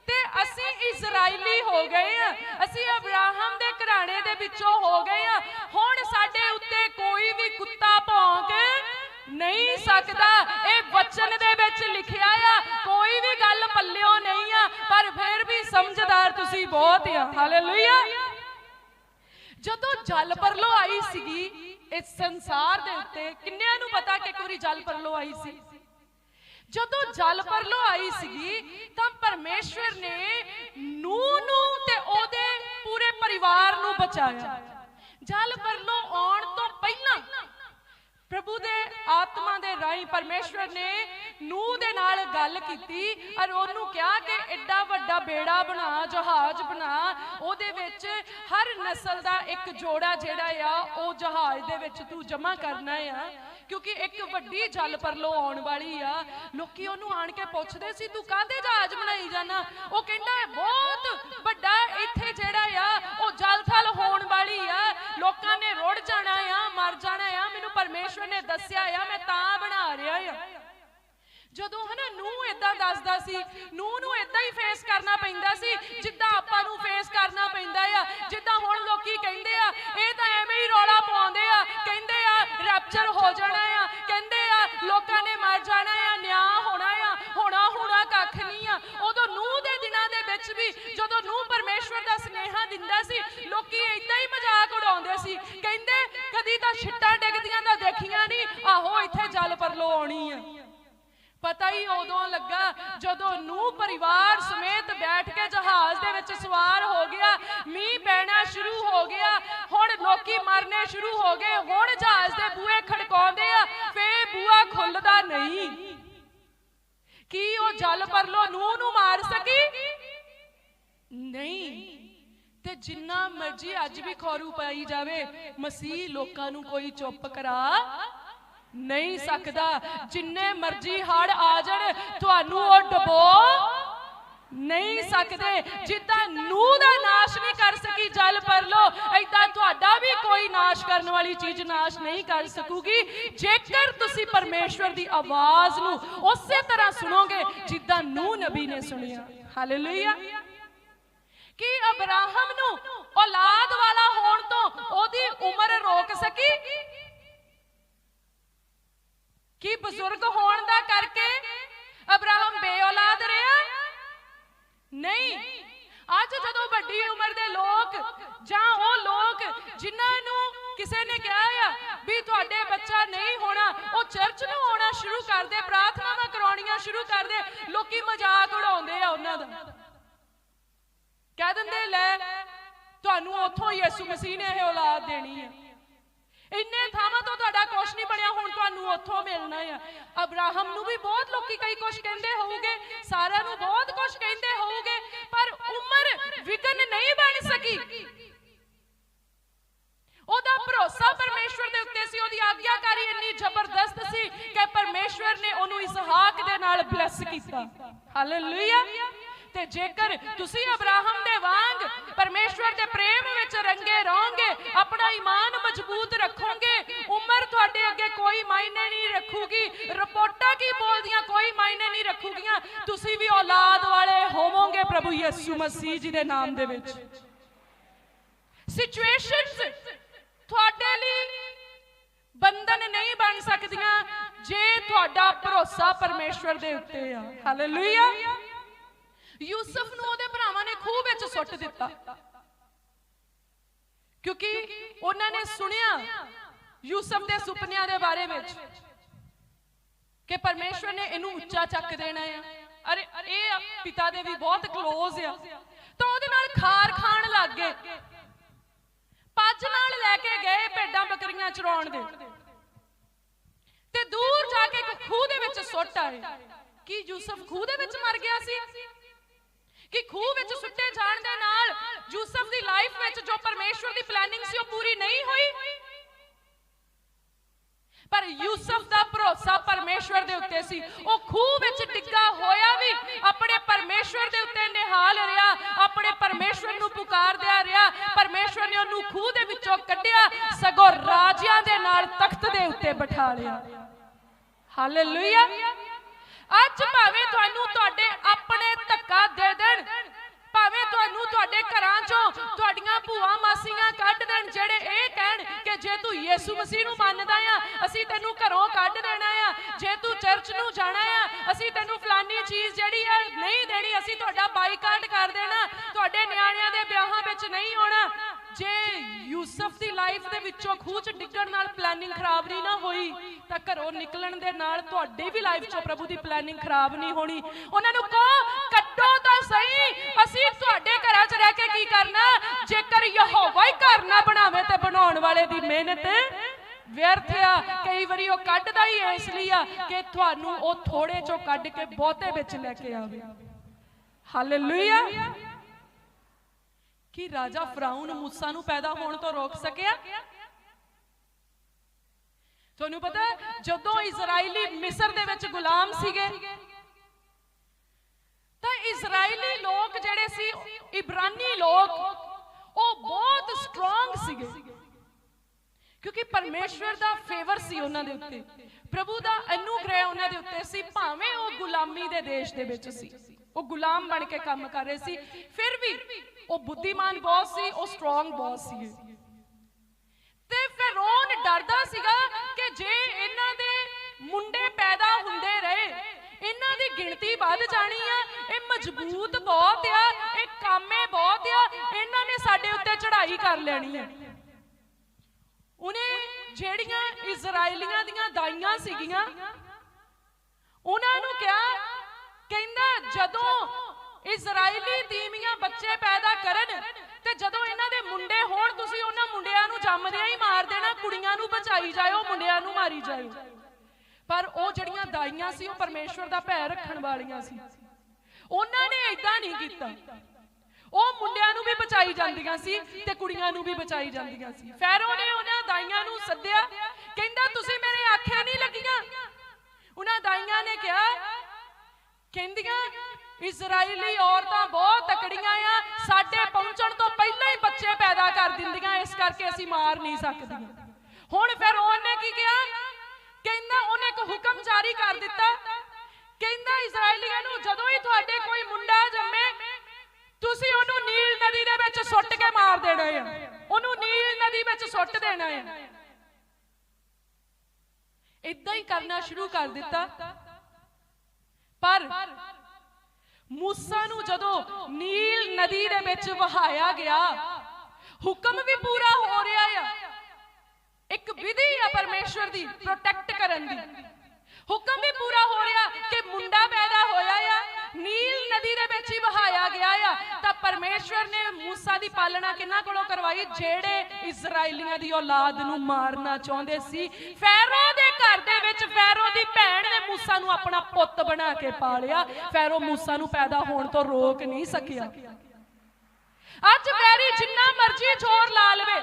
ਤੇ ਅਸੀਂ ਇਜ਼ਰਾਈਲੀ ਹੋ ਗਏ ਆ। ਅਸੀਂ ਅਬਰਾਹਮ ਦੇ ਘਰਾਣੇ ਦੇ ਵਿੱਚੋਂ ਹੋ ਗਏ ਆ। ਹੁਣ ਸਾਡੇ ਉੱਤੇ ਕੋਈ ਵੀ ਕੁੱਤਾ ਭੌਂਕ ਨਹੀਂ ਸਕਦਾ। ਇਹ ਵਚਨ ਦੇ ਵਿੱਚ ਲਿਖਿਆ ਆ, ਕੋਈ ਵੀ ਗੱਲ ਪੱਲਿਓ ਨਹੀਂ ਆ, ਪਰ ਫਿਰ ਵੀ ਸਮਝਦਾਰ ਤੁਸੀਂ ਬਹੁਤ ਆ। ਹਾਲੇਲੂਇਆ ਜਦੋਂ ਜਲ ਪਰਲੋ ਆਈ ਸੀਗੀ, ਇਸ ਸੰਸਾਰ ਦੇ ਉੱਤੇ ਕਿੰਨਿਆਂ ਨੂੰ ਪਤਾ ਕਿ ਇੱਕ ਵਾਰੀ ਜਲ ਪਰਲੋ ਆਈ ਸੀ? ਜਦੋਂ ਜਲ ਪਰਲੋ ਆਈ ਸੀਗੀ, ਤਾਂ ਪਰਮੇਸ਼ਵਰ ਨੇ ਨੂਹ ਨੂੰ ਤੇ ਉਹਦੇ ਪੂਰੇ ਪਰਿਵਾਰ ਨੂੰ ਬਚਾਇਆ। ਜਲ ਪਰਲੋ ਆਉਣ ਤੋਂ ਪਹਿਲਾਂ ਪ੍ਰਭੂ ਦੇ ਆਤਮਾ ਦੇ ਰਾਹੀਂ ਪਰਮੇਸ਼ਵਰ ਨੇ ਨੂਹ ਦੇ ਨਾਲ ਗੱਲ ਕੀਤੀ ਔਰ ਉਹਨੂੰ ਕਿਹਾ ਕਿ ਐਡਾ ਵੱਡਾ ਬੇੜਾ ਬਣਾ, ਜਹਾਜ਼ ਬਣਾ। ਉਹਦੇ ਵਿੱਚ ਹਰ ਨਸਲ ਦਾ ਇੱਕ ਜੋੜਾ ਜਿਹੜਾ ਆ, ਉਹ ਜਹਾਜ਼ ਦੇ ਵਿੱਚ ਤੂੰ ਜਮ੍ਹਾਂ ਕਰਨਾ ਆ। ਕਿਉਂਕਿ ਇੱਕ ਵੱਡੀ ਜਲ ਪਰਲੋ ਆਉਣ ਵਾਲੀ ਆ। ਲੋਕੀ ਉਹਨੂੰ ਆਣ ਕੇ ਪੁੱਛਦੇ ਸੀ, ਤੂੰ ਕਾਹਦੇ ਜਹਾਜ਼ ਬਣਾਈ ਜਾਣਾ ਉਹ ਕਹਿੰਦਾ ਬਹੁਤ ਵੱਡਾ ਇੱਥੇ ਜਿਹੜਾ ਆ, ਉਹ ਜਲ ਥਲ ਹੋਣ ਵਾਲੀ ਆ। ਲੋਕਾਂ ਨੇ ਰੁੜ ਜਾਣਾ ਆ, ਮਰ ਜਾਣਾ ਆ, ਮੈਨੂੰ ਪਰਮੇਸ਼ਵਰ ਨੇ ਦੱਸਿਆ ਆ, ਮੈਂ ਤਾਂ ਬਣਾ ਰਿਹਾ ਆ। ਜਦੋਂ ਹਨਾ ਨੂੰ ਇਦਾਂ ਦੱਸਦਾ ਸੀ ਨੂੰ ਨੂੰ ਇਦਾਂ ਹੀ ਫੇਸ ਕਰਨਾ ਪੈਂਦਾ ਸੀ, ਜਿੱਦਾਂ ਆਪਾਂ ਨੂੰ ਫੇਸ ਕਰਨਾ ਪੈਂਦਾ ਆ, ਜਿੱਦਾਂ ਹੁਣ ਲੋਕੀ ਕਹਿੰਦੇ ਆ, ਇਹ ਤਾਂ ਐਵੇਂ ਹੀ ਰੌਲਾ ਪਾਉਂਦੇ ਆ, ਕਹਿੰਦੇ ਆ ਰੈਪਚਰ ਹੋ ਜਾਣਾ ਆ, ਕਹਿੰਦੇ ਆ ਲੋਕਾਂ ਨੇ ਮਰ ਜਾਣਾ ਆ, ਨਿਆਂ ਵਿੱਚ ਵੀ ਜਦੋਂ ਨੂੰ ਪਰਮੇਸ਼ਵਰ ਦਾ ਸਨੇਹਾ ਦਿੰਦਾ ਸੀ, ਲੋਕੀ ਇਦਾਂ ਹੀ ਮਜ਼ਾਕ ਉਡਾਉਂਦੇ ਸੀ। ਕਹਿੰਦੇ, ਕਦੀ ਤਾਂ ਛਿੱਟਾਂ ਡਿੱਗਦੀਆਂ ਤਾਂ ਦੇਖੀਆਂ ਨਹੀਂ ਆਹੋ ਇੱਥੇ ਜਲ ਪਰਲੋ ਆਉਣੀ ਆ। ਪਤਾ ਹੀ ਉਦੋਂ ਲੱਗਾ, ਜਦੋਂ ਨੂੰ ਪਰਿਵਾਰ ਸਮੇਤ ਬੈਠ ਕੇ ਜਹਾਜ਼ ਦੇ ਵਿੱਚ ਸਵਾਰ ਹੋ ਗਿਆ, ਮੀਂਹ ਪੈਣਾ ਸ਼ੁਰੂ ਹੋ ਗਿਆ, ਹੁਣ ਲੋਕੀ ਮਰਨੇ ਸ਼ੁਰੂ ਹੋ ਗਏ, ਹੁਣ ਜਹਾਜ਼ ਦੇ ਬੂਹੇ ਖੜਕਾਉਂਦੇ ਆ ਫੇ ਬੂਹਾ ਖੁੱਲਦਾ ਨਹੀਂ। ਕੀ ਉਹ ਜਲ ਪਰਲੋ ਨੂੰ ਨੂੰ ਮਾਰ ਸਕੀ? ਨਹੀਂ। ਤੇ ਜਿੰਨਾ ਮਰਜ਼ੀ ਅੱਜ ਵੀ ਖੋਰੂ ਪਾਈ ਜਾਵੇ, ਮਸੀਹ ਲੋਕਾਂ ਨੂੰ ਕੋਈ ਚੁੱਪ ਕਰਾ ਨਹੀਂ ਸਕਦਾ। ਜਿੰਨੇ ਮਰਜ਼ੀ ਹੜ ਆ ਜਾਣ, ਤੁਹਾਨੂੰ ਉਹ ਡਬੋ ਨਹੀਂ ਸਕਦੇ। ਜਿੱਦਾਂ ਨੂਹ ਦਾ ਨਾਸ਼ ਨਹੀਂ ਕਰ ਸਕੀ, ਜਲ ਪਰ ਲੋ ਐਦਾਂ ਤੁਹਾਡਾ ਵੀ ਕੋਈ ਨਾਸ਼ ਕਰਨ ਵਾਲੀ ਚੀਜ਼ ਨਾਸ਼ ਨਹੀਂ ਕਰ ਸਕੂਗੀ। ਜੇਕਰ ਤੁਸੀਂ ਪਰਮੇਸ਼ਵਰ ਦੀ ਆਵਾਜ਼ ਨੂੰ ਉਸੇ ਤਰ੍ਹਾਂ ਸੁਣੋਗੇ, ਜਿੱਦਾਂ ਨੂਹ ਨਬੀ ਨੇ ਸੁਣਿਆ। ਹਾਲੇਲੂਇਆ ਕਿ ਅਬਰਾਹਮ ਨੂੰ? ਔਲਾਦ ਵਾਲਾ ਹੋਣ ਤੋਂ ਉਹਦੀ ਉਮਰ ਰੋਕ ਸਕੀ? ਕੀ ਬਜ਼ੁਰਗ ਹੋਣ ਦਾ ਕਰਕੇ ਅਬਰਾਹਮ ਬੇਔਲਾਦ ਰਿਹਾ? ਨਹੀਂ। ਅੱਜ ਜਦੋਂ ਵੱਡੀ ਉਮਰ ਦੇ ਲੋਕ ਜਾਂ ਉਹ ਲੋਕ ਜਿਨ੍ਹਾਂ ਨੂੰ ਕਿਸੇ ਨੇ ਕਿਹਾ ਆ ਵੀ ਤੁਹਾਡੇ ਬੱਚਾ ਨਹੀਂ ਹੋਣਾ, ਉਹ ਚਰਚ ਨੂੰ ਆਉਣਾ ਸ਼ੁਰੂ ਕਰਦੇ, ਪ੍ਰਾਰਥਨਾਵਾਂ ਕਰਾਉਣੀਆਂ ਸ਼ੁਰੂ ਕਰਦੇ, ਲੋਕੀ ਮਜ਼ਾਕ ਉਡਾਉਂਦੇ ਆ ਉਹਨਾਂ ਦਾ। ਕਹਿ ਦਿੰਦੇ, ਲੈ, ਤੁਹਾਨੂੰ ਉੱਥੋਂ ਯਿਸੂ ਮਸੀਹ ਨੇ ਇਹ ਔਲਾਦ ਦੇਣੀ ਹੈ ਇੰਨੇ ਥਾਵਾਂ ਤੋਂ ਤੁਹਾਡਾ ਕੁਛ ਨਹੀਂ ਬਣਿਆ, ਹੁਣ ਤੁਹਾਨੂੰ ਉੱਥੋਂ ਮਿਲਣਾ ਆ। ਅਬਰਾਹਮ ਨੂੰ ਵੀ ਬਹੁਤ ਲੋਕੀ ਕਈ ਕੁਛ ਕਹਿੰਦੇ ਹੋਊਗੇ, ਸਾਰਿਆਂ ਨੂੰ ਬਹੁਤ ਕੁਛ ਕਹਿੰਦੇ ਹੋਊਗੇ, ਪਰ ਉਮਰ ਵਿਗਨ ਨਹੀਂ ਬਣ ਸਕੀ। ਉਹਦਾ ਭਰੋਸਾ ਪਰਮੇਸ਼ਵਰ ਦੇ ਉੱਤੇ ਸੀ, ਉਹਦੀ ਆਗਿਆਕਾਰੀ ਇੰਨੀ ਜ਼ਬਰਦਸਤ ਸੀ ਕਿ ਪਰਮੇਸ਼ਵਰ ਨੇ ਉਹਨੂੰ ਇਸਹਾਕ ਦੇ ਨਾਲ ਬਲੈਸ ਕੀਤਾ। ਹਾਲੇਲੂਇਆ ਤੇ ਜੇਕਰ ਤੁਸੀਂ ਅਬਰਾਹਮ ਦੇ ਵਾਂਗ ਪਰਮੇਸ਼ਵਰ ਦੇ ਪ੍ਰੇਮ ਵਿੱਚ ਰੰਗੇ ਰਹੋਗੇ, ਆਪਣਾ ਈਮਾਨ ਮਜ਼ਬੂਤ ਰੱਖੋਗੇ, ਉਮਰ ਤੁਹਾਡੇ ਅੱਗੇ ਕੋਈ ਮਾਇਨੇ ਨਹੀਂ ਰੱਖੂਗੀ, ਰਿਪੋਰਟਾਂ ਕੀ ਬੋਲਦੀਆਂ, ਕੋਈ ਮਾਇਨੇ ਨਹੀਂ ਰੱਖੂਗੀਆਂ, ਤੁਸੀਂ ਵੀ ਔਲਾਦ ਵਾਲੇ ਹੋਵੋਗੇ ਪ੍ਰਭੂ ਯਿਸੂ ਮਸੀਹ ਜੀ ਦੇ ਨਾਮ ਦੇ ਵਿੱਚ। ਸਿਚੁਏਸ਼ਨਸ ਤੁਹਾਡੇ ਲਈ ਬੰਧਨ ਨਹੀਂ ਬਣ ਸਕਦੀਆਂ, ਜੇ ਤੁਹਾਡਾ ਭਰੋਸਾ ਪਰਮੇਸ਼ਵਰ ਦੇ ਉੱਤੇ ਆ। ਹਾਲੇਲੂਇਆ ਯੂਸਫ ਨੂੰ ਉਹਦੇ ਭਰਾਵਾਂ ਨੇ ਖੂਹ ਵਿੱਚ ਸੁੱਟ ਦਿੱਤਾ। ਕਿਉਂਕਿ ਉਹਨਾਂ ਨੇ ਸੁਣਿਆ ਯੂਸਫ ਦੇ ਸੁਪਨਿਆਂ ਦੇ ਬਾਰੇ ਵਿੱਚ ਕਿ ਪਰਮੇਸ਼ਵਰ ਨੇ ਇਹਨੂੰ ਉੱਚਾ ਚੱਕ ਦੇਣਾ ਆ। ਅਰੇ, ਇਹ ਪਿਤਾ ਦੇ ਵੀ ਬਹੁਤ ক্লোਜ਼ ਆ। ਤਾਂ ਉਹਦੇ ਨਾਲ ਖਾਰ ਖਾਣ ਲੱਗ ਗਏ। ਪੱਜ ਨਾਲ ਲੈ ਕੇ ਗਏ ਭੇਡਾਂ ਬੱਕਰੀਆਂ ਚਰਾਉਣ ਦੇ। ਤੇ ਦੂਰ ਜਾ ਕੇ ਇੱਕ ਖੂਹ ਦੇ ਵਿੱਚ ਸੁੱਟ ਆਏ। ਕੀ ਯੂਸਫ ਖੂਹ ਦੇ ਵਿੱਚ ਮਰ ਗਿਆ ਸੀ? ਕਿ ਖੂਹ ਵਿੱਚ ਸੁੱਟੇ ਜਾਣ ਦੇ ਨਾਲ ਯੂਸਫ ਦੀ ਲਾਈਫ ਵਿੱਚ ਜੋ ਪਰਮੇਸ਼ਵਰ ਦੀ ਪਲੈਨਿੰਗ ਸੀ ਉਹ ਪੂਰੀ ਨਹੀਂ ਹੋਈ। ਪਰ ਯੂਸਫ ਦਾ ਭਰੋਸਾ ਪਰਮੇਸ਼ਵਰ ਦੇ ਉੱਤੇ ਸੀ। ਉਹ ਖੂਹ ਵਿੱਚ ਡਿੱਗਾ ਹੋਇਆ ਵੀ ਆਪਣੇ ਪਰਮੇਸ਼ਵਰ ਦੇ ਉੱਤੇ ਨਿਹਾਲ ਰਿਹਾ, ਆਪਣੇ ਪਰਮੇਸ਼ਵਰ ਨੂੰ ਪੁਕਾਰਦਿਆ ਰਿਹਾ, ਪਰਮੇਸ਼ਵਰ ਨੇ ਉਹਨੂੰ ਖੂਹ ਦੇ ਵਿੱਚੋਂ ਕੱਢਿਆ, ਸਗੋਂ ਰਾਜਿਆਂ ਦੇ ਨਾਲ ਤਖਤ ਦੇ ਉੱਤੇ ਬਿਠਾ ਲਿਆ। ਹਾਲੇਲੂਇਆ ਅੱਜ ਭਾਵੇਂ ਤੁਹਾਨੂੰ ਤੁਹਾਡੇ ਆਪਣੇ ਧੱਕਾ ਦੇ ਦੇਣ, ਭਾਵੇਂ ਤੁਹਾਨੂੰ ਤੁਹਾਡੇ ਘਰਾਂ ਚੋਂ ਤੁਹਾਡੀਆਂ ਭੂਆ ਮਾਸੀਆਂ ਕੱਢ ਦੇਣ, ਜਿਹੜੇ ਇਹ ਕਹਿਣ ਕਿ ਜੇ ਤੂੰ ਯੀਸੂ ਮਸੀਹ ਨੂੰ ਮੰਨਦਾ ਆ, ਅਸੀਂ ਤੈਨੂੰ ਘਰੋਂ ਕੱਢ ਦੇਣਾ ਆ। ਜੇ ਤੂੰ ਚਰਚ ਨੂੰ ਜਾਣਾ ਆ, ਅਸੀਂ ਤੈਨੂੰ ਫਲਾਨੀ ਚੀਜ਼ ਜਿਹੜੀ ਆ ਨਹੀਂ ਦੇਣੀ, ਅਸੀਂ ਤੁਹਾਡਾ ਬਾਈਕਾਟ ਕਰ ਦੇਣਾ। ਤੁਹਾਡੇ ਨਿਆਣਿਆਂ ਦੇ ਵਿਆਹਾਂ ਵਿੱਚ ਨਹੀਂ ਆਉਣਾ। ਜੇ ਯੂਸਫ ਦੀ ਲਾਈਫ ਦੇ ਵਿੱਚੋਂ ਖੂਹ 'ਚ ਡਿੱਗਣ ਨਾਲ ਪਲੈਨਿੰਗ ਖਰਾਬ ਨਹੀਂ ਨਾ ਹੋਈ, ਤਾਂ ਘਰੋਂ ਨਿਕਲਣ ਦੇ ਨਾਲ ਤੁਹਾਡੀ ਵੀ ਲਾਈਫ 'ਚੋਂ ਪ੍ਰਭੂ ਦੀ ਪਲੈਨਿੰਗ ਖਰਾਬ ਨਹੀਂ ਹੋਣੀ। ਉਹਨਾਂ ਨੂੰ ਕਹੋ ਕੱਢੋ ਤਾਂ ਸਹੀ, ਅਸੀਂ ਤੁਹਾਡੇ ਘਰਾਂ 'ਚ ਰਹਿ ਕੇ ਕੀ ਕਰਨਾ? ਜੇਕਰ ਯਹੋਵਾ ਹੀ ਘਰ ਨਾ ਬਣਾਵੇ ਤੇ ਬਣਾਉਣ ਵਾਲੇ ਦੀ ਮਿਹਨਤ ਵਿਅਰਥ ਆ। ਕਈ ਵਾਰੀ ਉਹ ਕੱਢਦਾ ਹੀ ਇਸ ਲਈ ਆ ਕਿ ਤੁਹਾਨੂੰ ਉਹ ਥੋੜੇ 'ਚੋਂ ਕੱਢ ਕੇ ਬਹੁਤੇ ਵਿੱਚ ਲੈ ਕੇ ਆਵੇ। ਹਾਲੇਲੂਇਆ ਕਿ ਰਾਜਾ ਫਰਾਉਨ ਮੂਸਾ ਨੂੰ ਪੈਦਾ ਹੋਣ ਤੋਂ ਰੋਕ ਸਕਿਆ? ਤੁਹਾਨੂੰ ਪਤਾ ਜਦੋਂ ਇਜ਼ਰਾਈਲੀ ਮਿਸਰ ਦੇ ਵਿੱਚ ਗੁਲਾਮ ਸੀਗੇ, ਤਾਂ ਇਜ਼ਰਾਈਲੀ ਲੋਕ ਜਿਹੜੇ ਸੀ, ਇਬਰਾਨੀ ਲੋਕ, ਉਹ ਬਹੁਤ ਸਟਰੋਂਗ ਸੀਗੇ। ਕਿਉਂਕਿ ਪਰਮੇਸ਼ਵਰ ਦਾ ਫੇਵਰ ਸੀ ਉਹਨਾਂ ਦੇ ਉੱਤੇ। ਪ੍ਰਭੂ ਦਾ ਅਨੁਗ੍ਰਹਿ ਉਹਨਾਂ ਦੇ ਉੱਤੇ ਸੀ, ਭਾਵੇਂ ਉਹ ਗੁਲਾਮੀ ਦੇ ਦੇਸ਼ ਦੇ ਵਿੱਚ ਸੀ। ਉਹ ਗੁਲਾਮ ਬਣ ਕੇ ਕੰਮ ਕਰ ਰਹੇ ਸੀ। ਫਿਰ ਵੀ ਉਹ ਬੁੱਧੀਮਾਨ ਬਹੁਤ ਸੀ, ਉਹ ਸਟਰੋਂਗ ਬਹੁਤ ਸੀ। ਤੇ ਫੈਰੋਨ ਡਰਦਾ ਸੀਗਾ ਕਿ ਜੇ ਇਹਨਾਂ ਦੇ ਮੁੰਡੇ ਪੈਦਾ ਹੁੰਦੇ ਰਹੇ, ਇਹਨਾਂ ਦੀ ਗਿਣਤੀ ਵੱਧ ਜਾਣੀ ਆ, ਇਹ ਮਜ਼ਬੂਤ ਬਹੁਤ ਆ, ਇਹ ਕਾਮੇ ਬਹੁਤ ਆ, ਇਹਨਾਂ ਨੇ ਸਾਡੇ ਉੱਤੇ ਚੜ੍ਹਾਈ ਕਰ ਲੈਣੀ ਆ। ਉਹਨੇ ਜਿਹੜੀਆਂ ਇਜ਼ਰਾਈਲੀਆਂ ਦੀਆਂ ਦਾਈਆਂ ਸੀਗੀਆਂ, ਉਹਨਾਂ ਨੂੰ ਕਿਹਾ, ਕਹਿੰਦਾ ਜਦੋਂ ਇਜ਼ਰਾਈਲੀ ਤੀਮੀਆਂ ਬੱਚੇ ਪੈਦਾ ਕਰਨ ਤੇ ਜਦੋਂ ਇਹਨਾਂ ਦੇ ਮੁੰਡੇ ਹੋਣ, ਤੁਸੀਂ ਉਹਨਾਂ ਮੁੰਡਿਆਂ ਨੂੰ ਜੰਮਦਿਆਂ ਹੀ ਮਾਰ ਦੇਣਾ, ਕੁੜੀਆਂ ਨੂੰ ਬਚਾਈ ਜਾਇਓ, ਮੁੰਡਿਆਂ ਨੂੰ ਮਾਰੀ ਜਾਇਓ। ਪਰ ਉਹ ਜਿਹੜੀਆਂ ਦਾਈਆਂ ਸੀ, ਉਹ ਪਰਮੇਸ਼ਵਰ ਦਾ ਭੈ ਰੱਖਣ ਵਾਲੀਆਂ ਸੀ। ਉਹਨਾਂ ਨੇ ਇਦਾਂ ਨਹੀਂ ਕੀਤਾ। ਉਹ ਮੁੰਡਿਆਂ ਨੂੰ ਵੀ ਬਚਾਈ ਜਾਂਦੀਆਂ ਸੀ ਤੇ ਕੁੜੀਆਂ ਨੂੰ ਵੀ ਬਚਾਈ ਜਾਂਦੀਆਂ ਸੀ। ਫੈਰੋ ਨੇ ਉਹਨਾਂ ਦਾਈਆਂ ਨੂੰ ਸੱਦਿਆ, ਕਹਿੰਦਾ, ਤੁਸੀਂ ਮੇਰੇ ਆਖਿਆ ਨਹੀਂ ਲੱਗੀਆਂ? ਉਹਨਾਂ ਦਾਈਆਂ ਨੇ ਕਿਹਾ, ਕਹਿੰਦੀਆਂ ਇਜ਼ਰਾਈਲੀ ਔਰਤਾਂ ਬਹੁਤ ਤਕੜੀਆਂ ਆ, ਸਾਡੇ ਪਹੁੰਚਣ ਤੋਂ ਪਹਿਲਾਂ ਹੀ ਬੱਚੇ ਪੈਦਾ ਕਰ ਦਿੰਦੀਆਂ, ਇਸ ਕਰਕੇ ਅਸੀਂ ਮਾਰ ਨਹੀਂ ਸਕਦੀਆਂ। ਹੁਣ ਫਿਰ ਉਹਨੇ ਕੀ ਕਿਹਾ? ਕਹਿੰਦਾ, ਉਹਨੇ ਇੱਕ ਹੁਕਮ ਜਾਰੀ ਕਰ ਦਿੱਤਾ। ਕਹਿੰਦਾ, ਇਜ਼ਰਾਈਲੀਆਂ ਨੂੰ ਜਦੋਂ ਹੀ ਤੁਹਾਡੇ ਕੋਈ ਮੁੰਡਾ ਜੰਮੇ, ਤੁਸੀਂ ਉਹਨੂੰ ਨੀਲ ਨਦੀ ਦੇ ਵਿੱਚ ਸੁੱਟ ਕੇ ਮਾਰ ਦੇਣਾ ਹੈ ਉਹਨੂੰ ਨੀਲ ਨਦੀ ਵਿੱਚ ਸੁੱਟ ਦੇਣਾ ਹੈ ਇਦਾਂ ਹੀ ਕਰਨਾ ਸ਼ੁਰੂ ਕਰ ਦਿੱਤਾ। ਪਰ ਮੂਸਾ ਨੂੰ ਜਦੋਂ ਨੀਲ ਨਦੀ ਦੇ ਵਿੱਚ ਵਹਾਇਆ ਗਿਆ, ਹੁਕਮ ਵੀ ਪੂਰਾ ਹੋ ਰਿਹਾ ਆ। ਇੱਕ ਵਿਧੀ ਆ ਪਰਮੇਸ਼ਵਰ ਦੀ ਪ੍ਰੋਟੈਕਟ ਕਰਨ ਦੀ। ਹੁਕਮ ਵੀ ਪੂਰਾ ਹੋ ਰਿਹਾ ਕਿ ਮੁੰਡਾ ਪੈਦਾ ਹੋਇਆ ਆ ਨੀਲ ਨਦੀ ਦੇ ਵਿੱਚ ਹੀ ਵਹਾਇਆ ਗਿਆ ਆ। ਤਾਂ ਪਰਮੇਸ਼ਵਰ ਨੇ ਮੂਸਾ ਦੀ ਪਾਲਣਾ ਕਿੰਨਾ ਕੋਲੋਂ ਕਰਵਾਈ? ਜਿਹੜੇ ਇਜ਼ਰਾਈਲੀਆਂ ਦੀ ਔਲਾਦ ਨੂੰ ਮਾਰਨਾ ਚਾਹੁੰਦੇ ਸੀ। ਫੈਰੋ ਦੇ ਘਰ ਦੇ ਵਿੱਚ ਫੈਰੋ ਦੀ ਭੈਣ ਨੇ ਮੂਸਾ ਨੂੰ ਆਪਣਾ ਪੁੱਤ ਬਣਾ ਕੇ ਪਾਲਿਆ। ਫੈਰੋ ਮੂਸਾ ਨੂੰ ਪੈਦਾ ਹੋਣ ਤੋਂ ਰੋਕ ਨਹੀਂ ਸਕਿਆ। ਅੱਜ ਵੈਰੀ ਜਿੰਨਾ ਮਰਜ਼ੀ ਜ਼ੋਰ ਲਾ ਲਵੇ।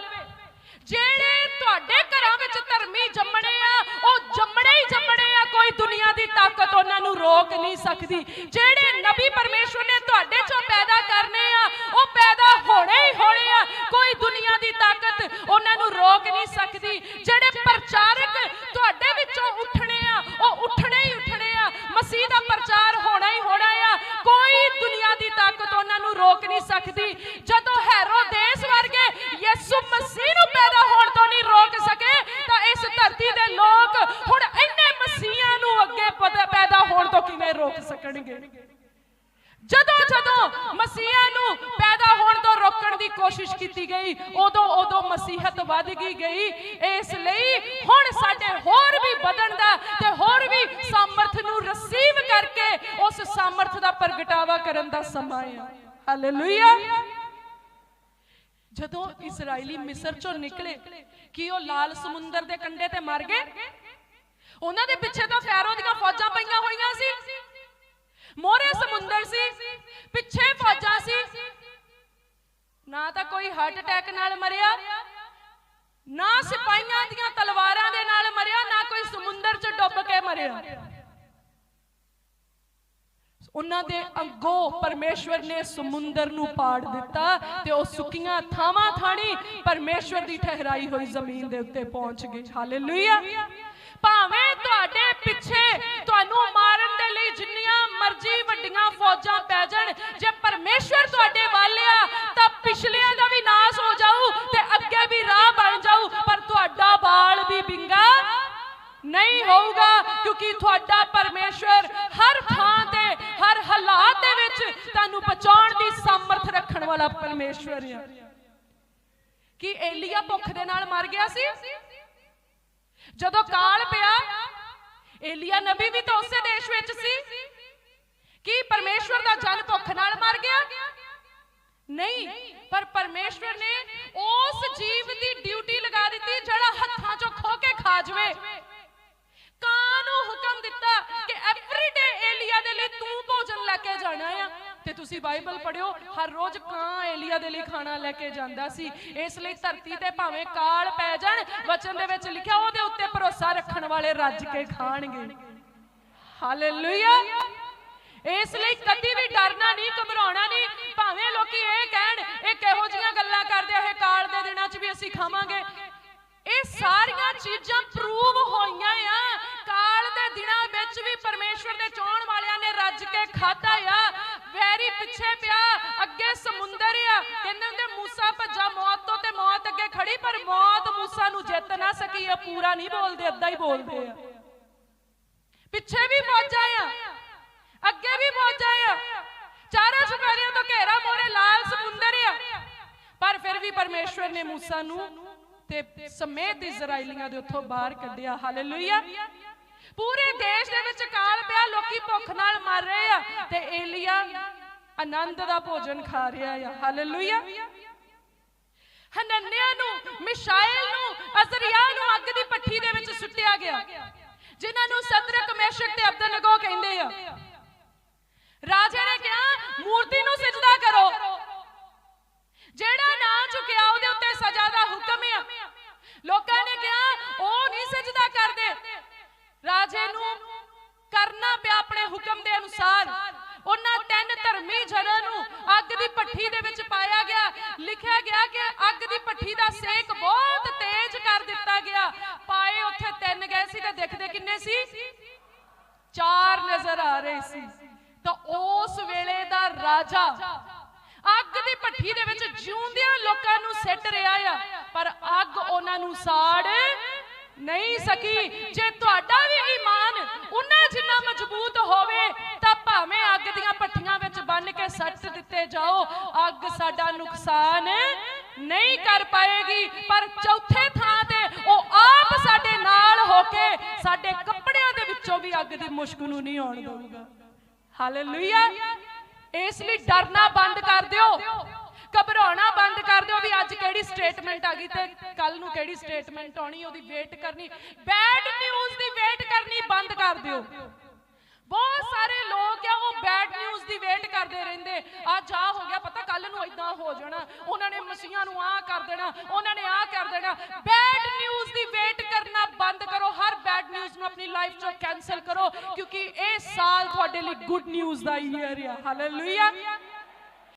ਜਿਹੜੇ ਤੁਹਾਡੇ ਘਰਾਂ ਵਿੱਚ ਧਰਮੀ ਜੰਮਣੇ ਆ, ਉਹ ਜੰਮਣੇ ਹੀ ਜੰਮਣੇ ਆ। ਕੋਈ ਦੁਨੀਆ ਦੀ ਤਾਕਤ ਉਹਨਾਂ ਨੂੰ ਰੋਕ ਨਹੀਂ ਸਕਦੀ। ਜਿਹੜੇ ਨਬੀ ਪਰਮੇਸ਼ਵਰ ਨੇ ਤੁਹਾਡੇ ਚੋਂ ਪੈਦਾ ਕਰਨੇ ਆ ਉਹ ਪੈਦਾ ਹੋਣੇ ਹੀ ਹੋਣੇ ਆ ਕੋਈ ਦੁਨੀਆ ਦੀ ਤਾਕਤ ਉਹਨਾਂ ਨੂੰ ਰੋਕ ਨਹੀਂ ਸਕਦੀ ਜਿਹੜੇ ਪ੍ਰਚਾਰਕ ਤੁਹਾਡੇ ਵਿੱਚੋਂ ਉੱਠਣੇ ਆ ਉਹ ਉੱਠਣੇ ਹੀ ਉੱਠਣੇ ਆ ਮਸੀਹ ਦਾ ਪ੍ਰਚਾਰ ਹੋਣਾ ਹੀ ਹੋਣਾ ਆ ਕੋਈ ਦੁਨੀਆ ਦੀ ਤਾਕਤ ਉਹਨਾਂ ਨੂੰ ਰੋਕ ਨਹੀਂ ਸਕਦੀ ਜਦੋਂ ਹੈਰੋਦੇਸ ਵਰਗੇ ਯਿਸੂ ਮਸੀਹ ਨੂੰ ਪੈਦਾ ਹੋਣ ਤੋਂ ਨਹੀਂ ਰੋਕ ਸਕੇ ਤਾਂ ਇਸ ਧਰਤੀ ਦੇ ਲੋਕ ਹੁਣ ਇੰਨੇ ਮਸੀਹਾਂ ਨੂੰ ਅੱਗੇ ਪਤਾ- ਪੈਦਾ ਹੋਣ ਤੋਂ ਕਿਵੇਂ ਰੋਕ ਸਕਣਗੇ ਜਦੋਂ ਜਦੋਂ ਮਸੀਹਾਂ ਨੂੰ ਪੈਦਾ ਹੋਣ ਤੋਂ ਰੋਕਣ ਦੀ ਕੋਸ਼ਿਸ਼ ਕੀਤੀ ਗਈ ਉਦੋਂ ਉਦੋਂ ਮਸੀਹਤ ਵੱਧ ਗਈ ਗਈ ਇਸ ਲਈ ਹੁਣ ਸਾਡੇ ਹੋਰ ਵੀ ਵਧਣ ਦਾ ਤੇ ਹੋਰ ਵੀ ਸਾਮਰਥ ਨੂੰ ਰਸੀਵ ਕਰਕੇ ਉਸ ਸਾਮਰਥ ਦਾ ਪ੍ਰਗਟਾਵਾ ਕਰਨ ਦਾ ਸਮਾਂ ਹੈ ਹਾਲੇਲੂਇਆ ਜਦੋਂ ਇਜ਼ਰਾਈਲੀ ਮਿਸਰ ਚੋਂ ਨਿਕਲੇ ਕੀ ਉਹ ਲਾਲ ਸਮੁੰਦਰ ਦੇ ਕੰਢੇ ਤੇ ਮਰ ਗਏ? ਉਹਨਾਂ ਦੇ ਪਿੱਛੇ ਤਾਂ ਫੈਰੋ ਦੀਆਂ ਫੌਜਾਂ ਪਈਆਂ ਹੋਈਆਂ ਸੀ। ਮੋਰੇ ਸਮੁੰਦਰ ਸੀ। ਪਿੱਛੇ ਫੌਜਾਂ ਸੀ। ਨਾ ਤਾਂ ਕੋਈ ਹਾਰਟ ਅਟੈਕ ਨਾਲ ਮਰਿਆ। ਨਾ ਸਿਪਾਹੀਆਂ ਦੀਆਂ ਤਲਵਾਰਾਂ ਦੇ ਨਾਲ ਮਰਿਆ ਨਾ ਕੋਈ ਸਮੁੰਦਰ 'ਚ ਡੁੱਬ ਕੇ ਮਰਿਆ। ਉਹਨਾਂ ਦੇ ਅੱਗੋਂ ਪਰਮੇਸ਼ਵਰ ਨੇ ਸਮੁੰਦਰ ਨੂੰ ਪਾੜ ਦਿੱਤਾ ਤੇ ਉਹ ਸੁੱਕੀਆਂ ਥਾਵਾਂ ਥਾਣੀ ਪਰਮੇਸ਼ਵਰ ਦੀ ਠਹਿਰਾਈ ਹੋਈ ਜ਼ਮੀਨ ਦੇ ਉੱਤੇ ਪਹੁੰਚ ਗਏ। ਹਾਲੇਲੂਇਆ ਭਾਵੇਂ ਤੁਹਾਡੇ ਪਿੱਛੇ ਤੁਹਾਨੂੰ ਮਾਰਨ ਦੇ ਲਈ ਜਿੰਨੀਆਂ ਮਰਜ਼ੀ ਵੱਡੀਆਂ ਫੌਜਾਂ ਪੈ ਜਾਣ, ਜੇ ਪਰਮੇਸ਼ਵਰ ਤੁਹਾਡੇ ਵੱਲ ਆ, ਤਾਂ ਪਿਛਲਿਆਂ ਦਾ ਵੀ ਨਾਸ ਹੋ ਜਾਊ ਤੇ ਅੱਗੇ ਵੀ ਰਾਹ ਬਣ ਜਾਊ, ਪਰ ਤੁਹਾਡਾ ਬਾਲ ਵੀ ਬਿੰਗਾ ਨਹੀਂ ਹੋਊਗਾ, ਕਿਉਂਕਿ ਤੁਹਾਡਾ ਪਰਮੇਸ਼ਵਰ ਹਰ ਹਾਲਾਤ ਦੇ ਵਿੱਚ ਤੁਹਾਨੂੰ ਬਚਾਉਣ ਦੀ ਸਮਰਥ ਰੱਖਣ ਵਾਲਾ ਪਰਮੇਸ਼ਵਰ ਹੈ ਕੀ ਏਲੀਆ ਭੁੱਖ ਦੇ ਨਾਲ ਮਰ ਗਿਆ ਸੀ? ਜਦੋਂ ਕਾਲ ਪਿਆ, ਏਲੀਆ ਨਬੀ ਵੀ ਤਾਂ ਉਸੇ ਦੇਸ਼ ਵਿੱਚ ਸੀ। ਕੀ ਪਰਮੇਸ਼ਵਰ ਦਾ ਜਨ ਭੁੱਖ ਨਾਲ ਮਰ ਗਿਆ? ਨਹੀਂ, ਪਰ ਪਰਮੇਸ਼ਵਰ ਨੇ ਉਸ ਜੀਵ ਦੀ ਡਿਊਟੀ ਲਗਾ ਦਿੱਤੀ, ਜਿਹੜਾ ਹੱਥਾਂ 'ਚੋਂ ਖੋ ਕੇ ਖਾ ਜਵੇ। ਕਾਂ ਨੂੰ ਹੁਕਮ ਦਿੱਤਾ ਕਿ ਐਵਰੀਡੇ ਏਲੀਆ ਦੇ ਲਈ ਤੂੰ ਭੋਜਨ ਲੈ ਕੇ ਜਾਣਾ ਆ। ਤੇ ਤੁਸੀਂ ਬਾਈਬਲ ਪੜਿਓ ਹਰ ਰੋਜ਼ ਕਾਂ ਏਲੀਆ ਦੇ ਲਈ ਖਾਣਾ ਲੈ ਕੇ ਜਾਂਦਾ ਸੀ। ਇਸ ਲਈ ਧਰਤੀ ਤੇ ਭਾਵੇਂ ਕਾਲ ਪੈ ਜਾਣ, ਵਚਨ ਦੇ ਵਿੱਚ ਲਿਖਿਆ ਉਹਦੇ ਉੱਤੇ ਭਰੋਸਾ ਰੱਖਣ ਵਾਲੇ ਰੱਜ ਕੇ ਖਾਣਗੇ। ਹਾਲੇਲੂਇਆ ਇਸ ਲਈ ਕਦੀ ਵੀ ਡਰਨਾ ਨਹੀਂ, ਘਬਰਾਉਣਾ ਨਹੀਂ। ਭਾਵੇਂ ਲੋਕੀ ਇਹ ਕਹਿਣ, ਇਹ ਕਿਹੋ ਜੀਆਂ ਗੱਲਾਂ ਕਰਦੇ ਇਹ ਕਾਲ ਦੇ ਦਿਨਾਂ 'ਚ ਵੀ ਅਸੀਂ ਖਾਵਾਂਗੇ। ਇਹ ਸਾਰੀਆਂ ਚੀਜ਼ਾਂ ਪ੍ਰੂਵ ਹੋਈਆਂ ਆ ਦਿਨਾਂ ਵਿੱਚ ਵੀ ਪਰਮੇਸ਼ਵਰ ਦੇ ਚਾਹਣ ਵਾਲਿਆਂ ਨੇ ਰੱਜ ਕੇ ਖਾਦਾ ਆ। ਵੈਰੀ ਪਿੱਛੇ ਪਿਆ, ਅੱਗੇ ਸਮੁੰਦਰ ਆ। ਕਹਿੰਦੇ ਹੁੰਦੇ, ਮੂਸਾ ਭੱਜਾ ਮੌਤ ਤੋਂ ਤੇ ਮੌਤ ਅੱਗੇ ਖੜੀ, ਪਰ ਮੌਤ ਮੂਸਾ ਨੂੰ ਜਿੱਤ ਨਾ ਸਕੀ ਇਹ ਪੂਰਾ ਨਹੀਂ ਬੋਲਦੇ ਅੱਧਾ ਹੀ ਬੋਲਦੇ ਆ। ਪਿੱਛੇ ਵੀ ਫੌਜਾਂ ਆ। ਅੱਗੇ ਵੀ ਫੌਜਾਂ ਆ। ਚਾਰੇ ਚੁਫੇਰਿਆਂ ਤੋਂ ਘੇਰਾ ਮੋਰੇ ਲਾਲ ਸਮੁੰਦਰ ਆ। ਪਰ ਫਿਰ ਵੀ ਪਰਮੇਸ਼ਵਰ ਨੇ ਮੂਸਾ ਨੂੰ ਤੇ ਸਮੇਤ ਇਜ਼ਰਾਈਲੀਆਂ ਦੇ ਉੱਥੋਂ ਬਾਹਰ ਕੱਢਿਆ। ਹਾਲੇਲੂਇਆ। ਪੂਰੇ ਦੇਸ਼ ਦੇ ਵਿੱਚ ਕਾਲ ਪਿਆ, ਲੋਕੀ ਭੁੱਖ ਨਾਲ ਮਰ ਰਹੇ ਆ। ਤੇ ਏਲੀਆ ਆਨੰਦ ਦਾ ਭੋਜਨ ਖਾ ਰਿਹਾ ਆ। ਹਾਲੇਲੂਇਆ ਹਨੰਨਿਆ ਨੂੰ, ਮਿਸ਼ਾਇਲ ਨੂੰ, ਅਜ਼ਰਿਆ ਨੂੰ ਅੱਗ ਦੀ ਭੱਠੀ ਦੇ ਵਿੱਚ ਸੁੱਟਿਆ ਗਿਆ। ਜਿਨ੍ਹਾਂ ਨੂੰ ਸਦਰਕ ਮੈਸ਼ਕ ਤੇ ਅਬਦਨਗੋ ਕਹਿੰਦੇ ਆ। ਰਾਜੇ ਨੇ ਕਿਹਾ, ਮੂਰਤੀ ਨੂੰ ਸਿਜਦਾ ਕਰੋ। ਜਿਹੜਾ ਨਾ ਝੁਕਿਆ, ਉਹਦੇ ਉੱਤੇ ਸਜ਼ਾ ਦਾ ਹੁਕਮ ਆ। ਲੋਕਾਂ ਨੇ ਕਿਹਾ, ਉਹ ਨਹੀਂ ਸਜਦਾ ਕਰਦੇ। ਰਾਜੇ ਨੂੰ ਕਰਨਾ ਪਿਆ ਆਪਣੇ ਹੁਕਮ ਦੇ ਅਨੁਸਾਰ। ਉਹਨਾਂ ਤਿੰਨ ਧਰਮੀ ਜਨਾਂ ਨੂੰ ਅੱਗ ਦੀ ਭੱਠੀ ਦੇ ਵਿੱਚ ਪਾਇਆ ਗਿਆ। ਲਿਖਿਆ ਗਿਆ ਕਿ ਅੱਗ ਦੀ ਭੱਠੀ ਦਾ ਸੇਕ ਬਹੁਤ ਤੇਜ਼ ਕਰ ਦਿੱਤਾ ਗਿਆ। ਪਾਏ ਉੱਥੇ ਤਿੰਨ ਗਏ ਸੀ ਤੇ ਦੇਖਦੇ ਕਿੰਨੇ ਸੀ? ਚਾਰ ਨਜ਼ਰ ਆ ਰਹੇ ਸੀ। ਤਾਂ ਉਸ ਵੇਲੇ ਦਾ ਰਾਜਾ ਅੱਗ ਦੀ ਭੱਠੀ ਦੇ ਵਿੱਚ ਜਿਉਂਦਿਆਂ ਲੋਕਾਂ ਨੂੰ ਸਿੱਟ ਰਿਹਾ ਆ। ਪਰ ਅੱਗ ਉਹਨਾਂ ਨੂੰ ਸਾੜ ਨਹੀਂ ਸਕੀ। ਜੇ ਤੁਹਾਡਾ ਵੀ ਈਮਾਨ ਉਹਨਾਂ ਜਿੰਨਾ ਮਜ਼ਬੂਤ ਹੋਵੇ, ਤਾਂ ਭਾਵੇਂ ਅੱਗ ਦੀਆਂ ਭੱਠੀਆਂ ਵਿੱਚ ਬੰਨ ਕੇ ਸੱਟ ਦਿੱਤੇ ਜਾਓ, ਅੱਗ ਸਾਡਾ ਨੁਕਸਾਨ ਨਹੀਂ ਕਰ ਪਾਏਗੀ। ਪਰ ਚੌਥੇ ਥਾਂ ਤੇ ਉਹ ਆਪ ਸਾਡੇ ਨਾਲ ਹੋ ਕੇ ਸਾਡੇ ਕੱਪੜਿਆਂ ਦੇ ਵਿੱਚੋਂ ਵੀ ਅੱਗ ਦੀ ਮੁਸ਼ਕ ਨੂੰ ਨਹੀਂ ਆਉਣ ਦੇਊਗਾ। ਹਾਲੇਲੂਇਆ ਇਸ ਲਈ ਡਰਨਾ ਬੰਦ ਕਰ ਦਿਓ। ਘਬਰਾਉਣਾ ਬੰਦ ਕਰ ਦਿਓ ਵੀ ਅੱਜ ਕਿਹੜੀ ਸਟੇਟਮੈਂਟ ਆ ਗਈ ਤੇ ਕੱਲ ਨੂੰ ਕਿਹੜੀ ਸਟੇਟਮੈਂਟ ਆਉਣੀ, ਉਹਦੀ ਵੇਟ ਕਰਨੀ। ਬੈਡ ਨਿਊਜ਼ ਦੀ ਵੇਟ ਕਰਨੀ ਬੰਦ ਕਰ ਦਿਓ। ਬਹੁਤ ਸਾਰੇ ਲੋਕ ਆ, ਉਹ ਬੈਡ ਨਿਊਜ਼ ਦੀ ਵੇਟ ਕਰਦੇ ਰਹਿੰਦੇ। ਅੱਜ ਆ ਹੋ ਗਿਆ, ਪਤਾ ਕੱਲ ਨੂੰ ਇਦਾਂ ਹੋ ਜਾਣਾ। ਉਹਨਾਂ ਨੇ ਮਸੀਹਾਂ ਨੂੰ ਆ ਕਰ ਦੇਣਾ, ਉਹਨਾਂ ਨੇ ਆ ਕਰ ਦੇਣਾ। ਬੈਡ ਨਿਊਜ਼ ਦੀ ਵੇਟ ਕਰਨਾ ਬੰਦ ਕਰੋ। ਹਰ ਬੈਡ ਨਿਊਜ਼ ਨੂੰ ਆਪਣੀ ਲਾਈਫ ਚੋਂ ਕੈਨਸਲ ਕਰੋ, ਕਿਉਂਕਿ ਇਹ ਸਾਲ ਤੁਹਾਡੇ ਲਈ ਗੁੱਡ ਨਿਊਜ਼ ਦਾ ਈਅਰ ਆ ਹਾਲੇਲੂਇਆ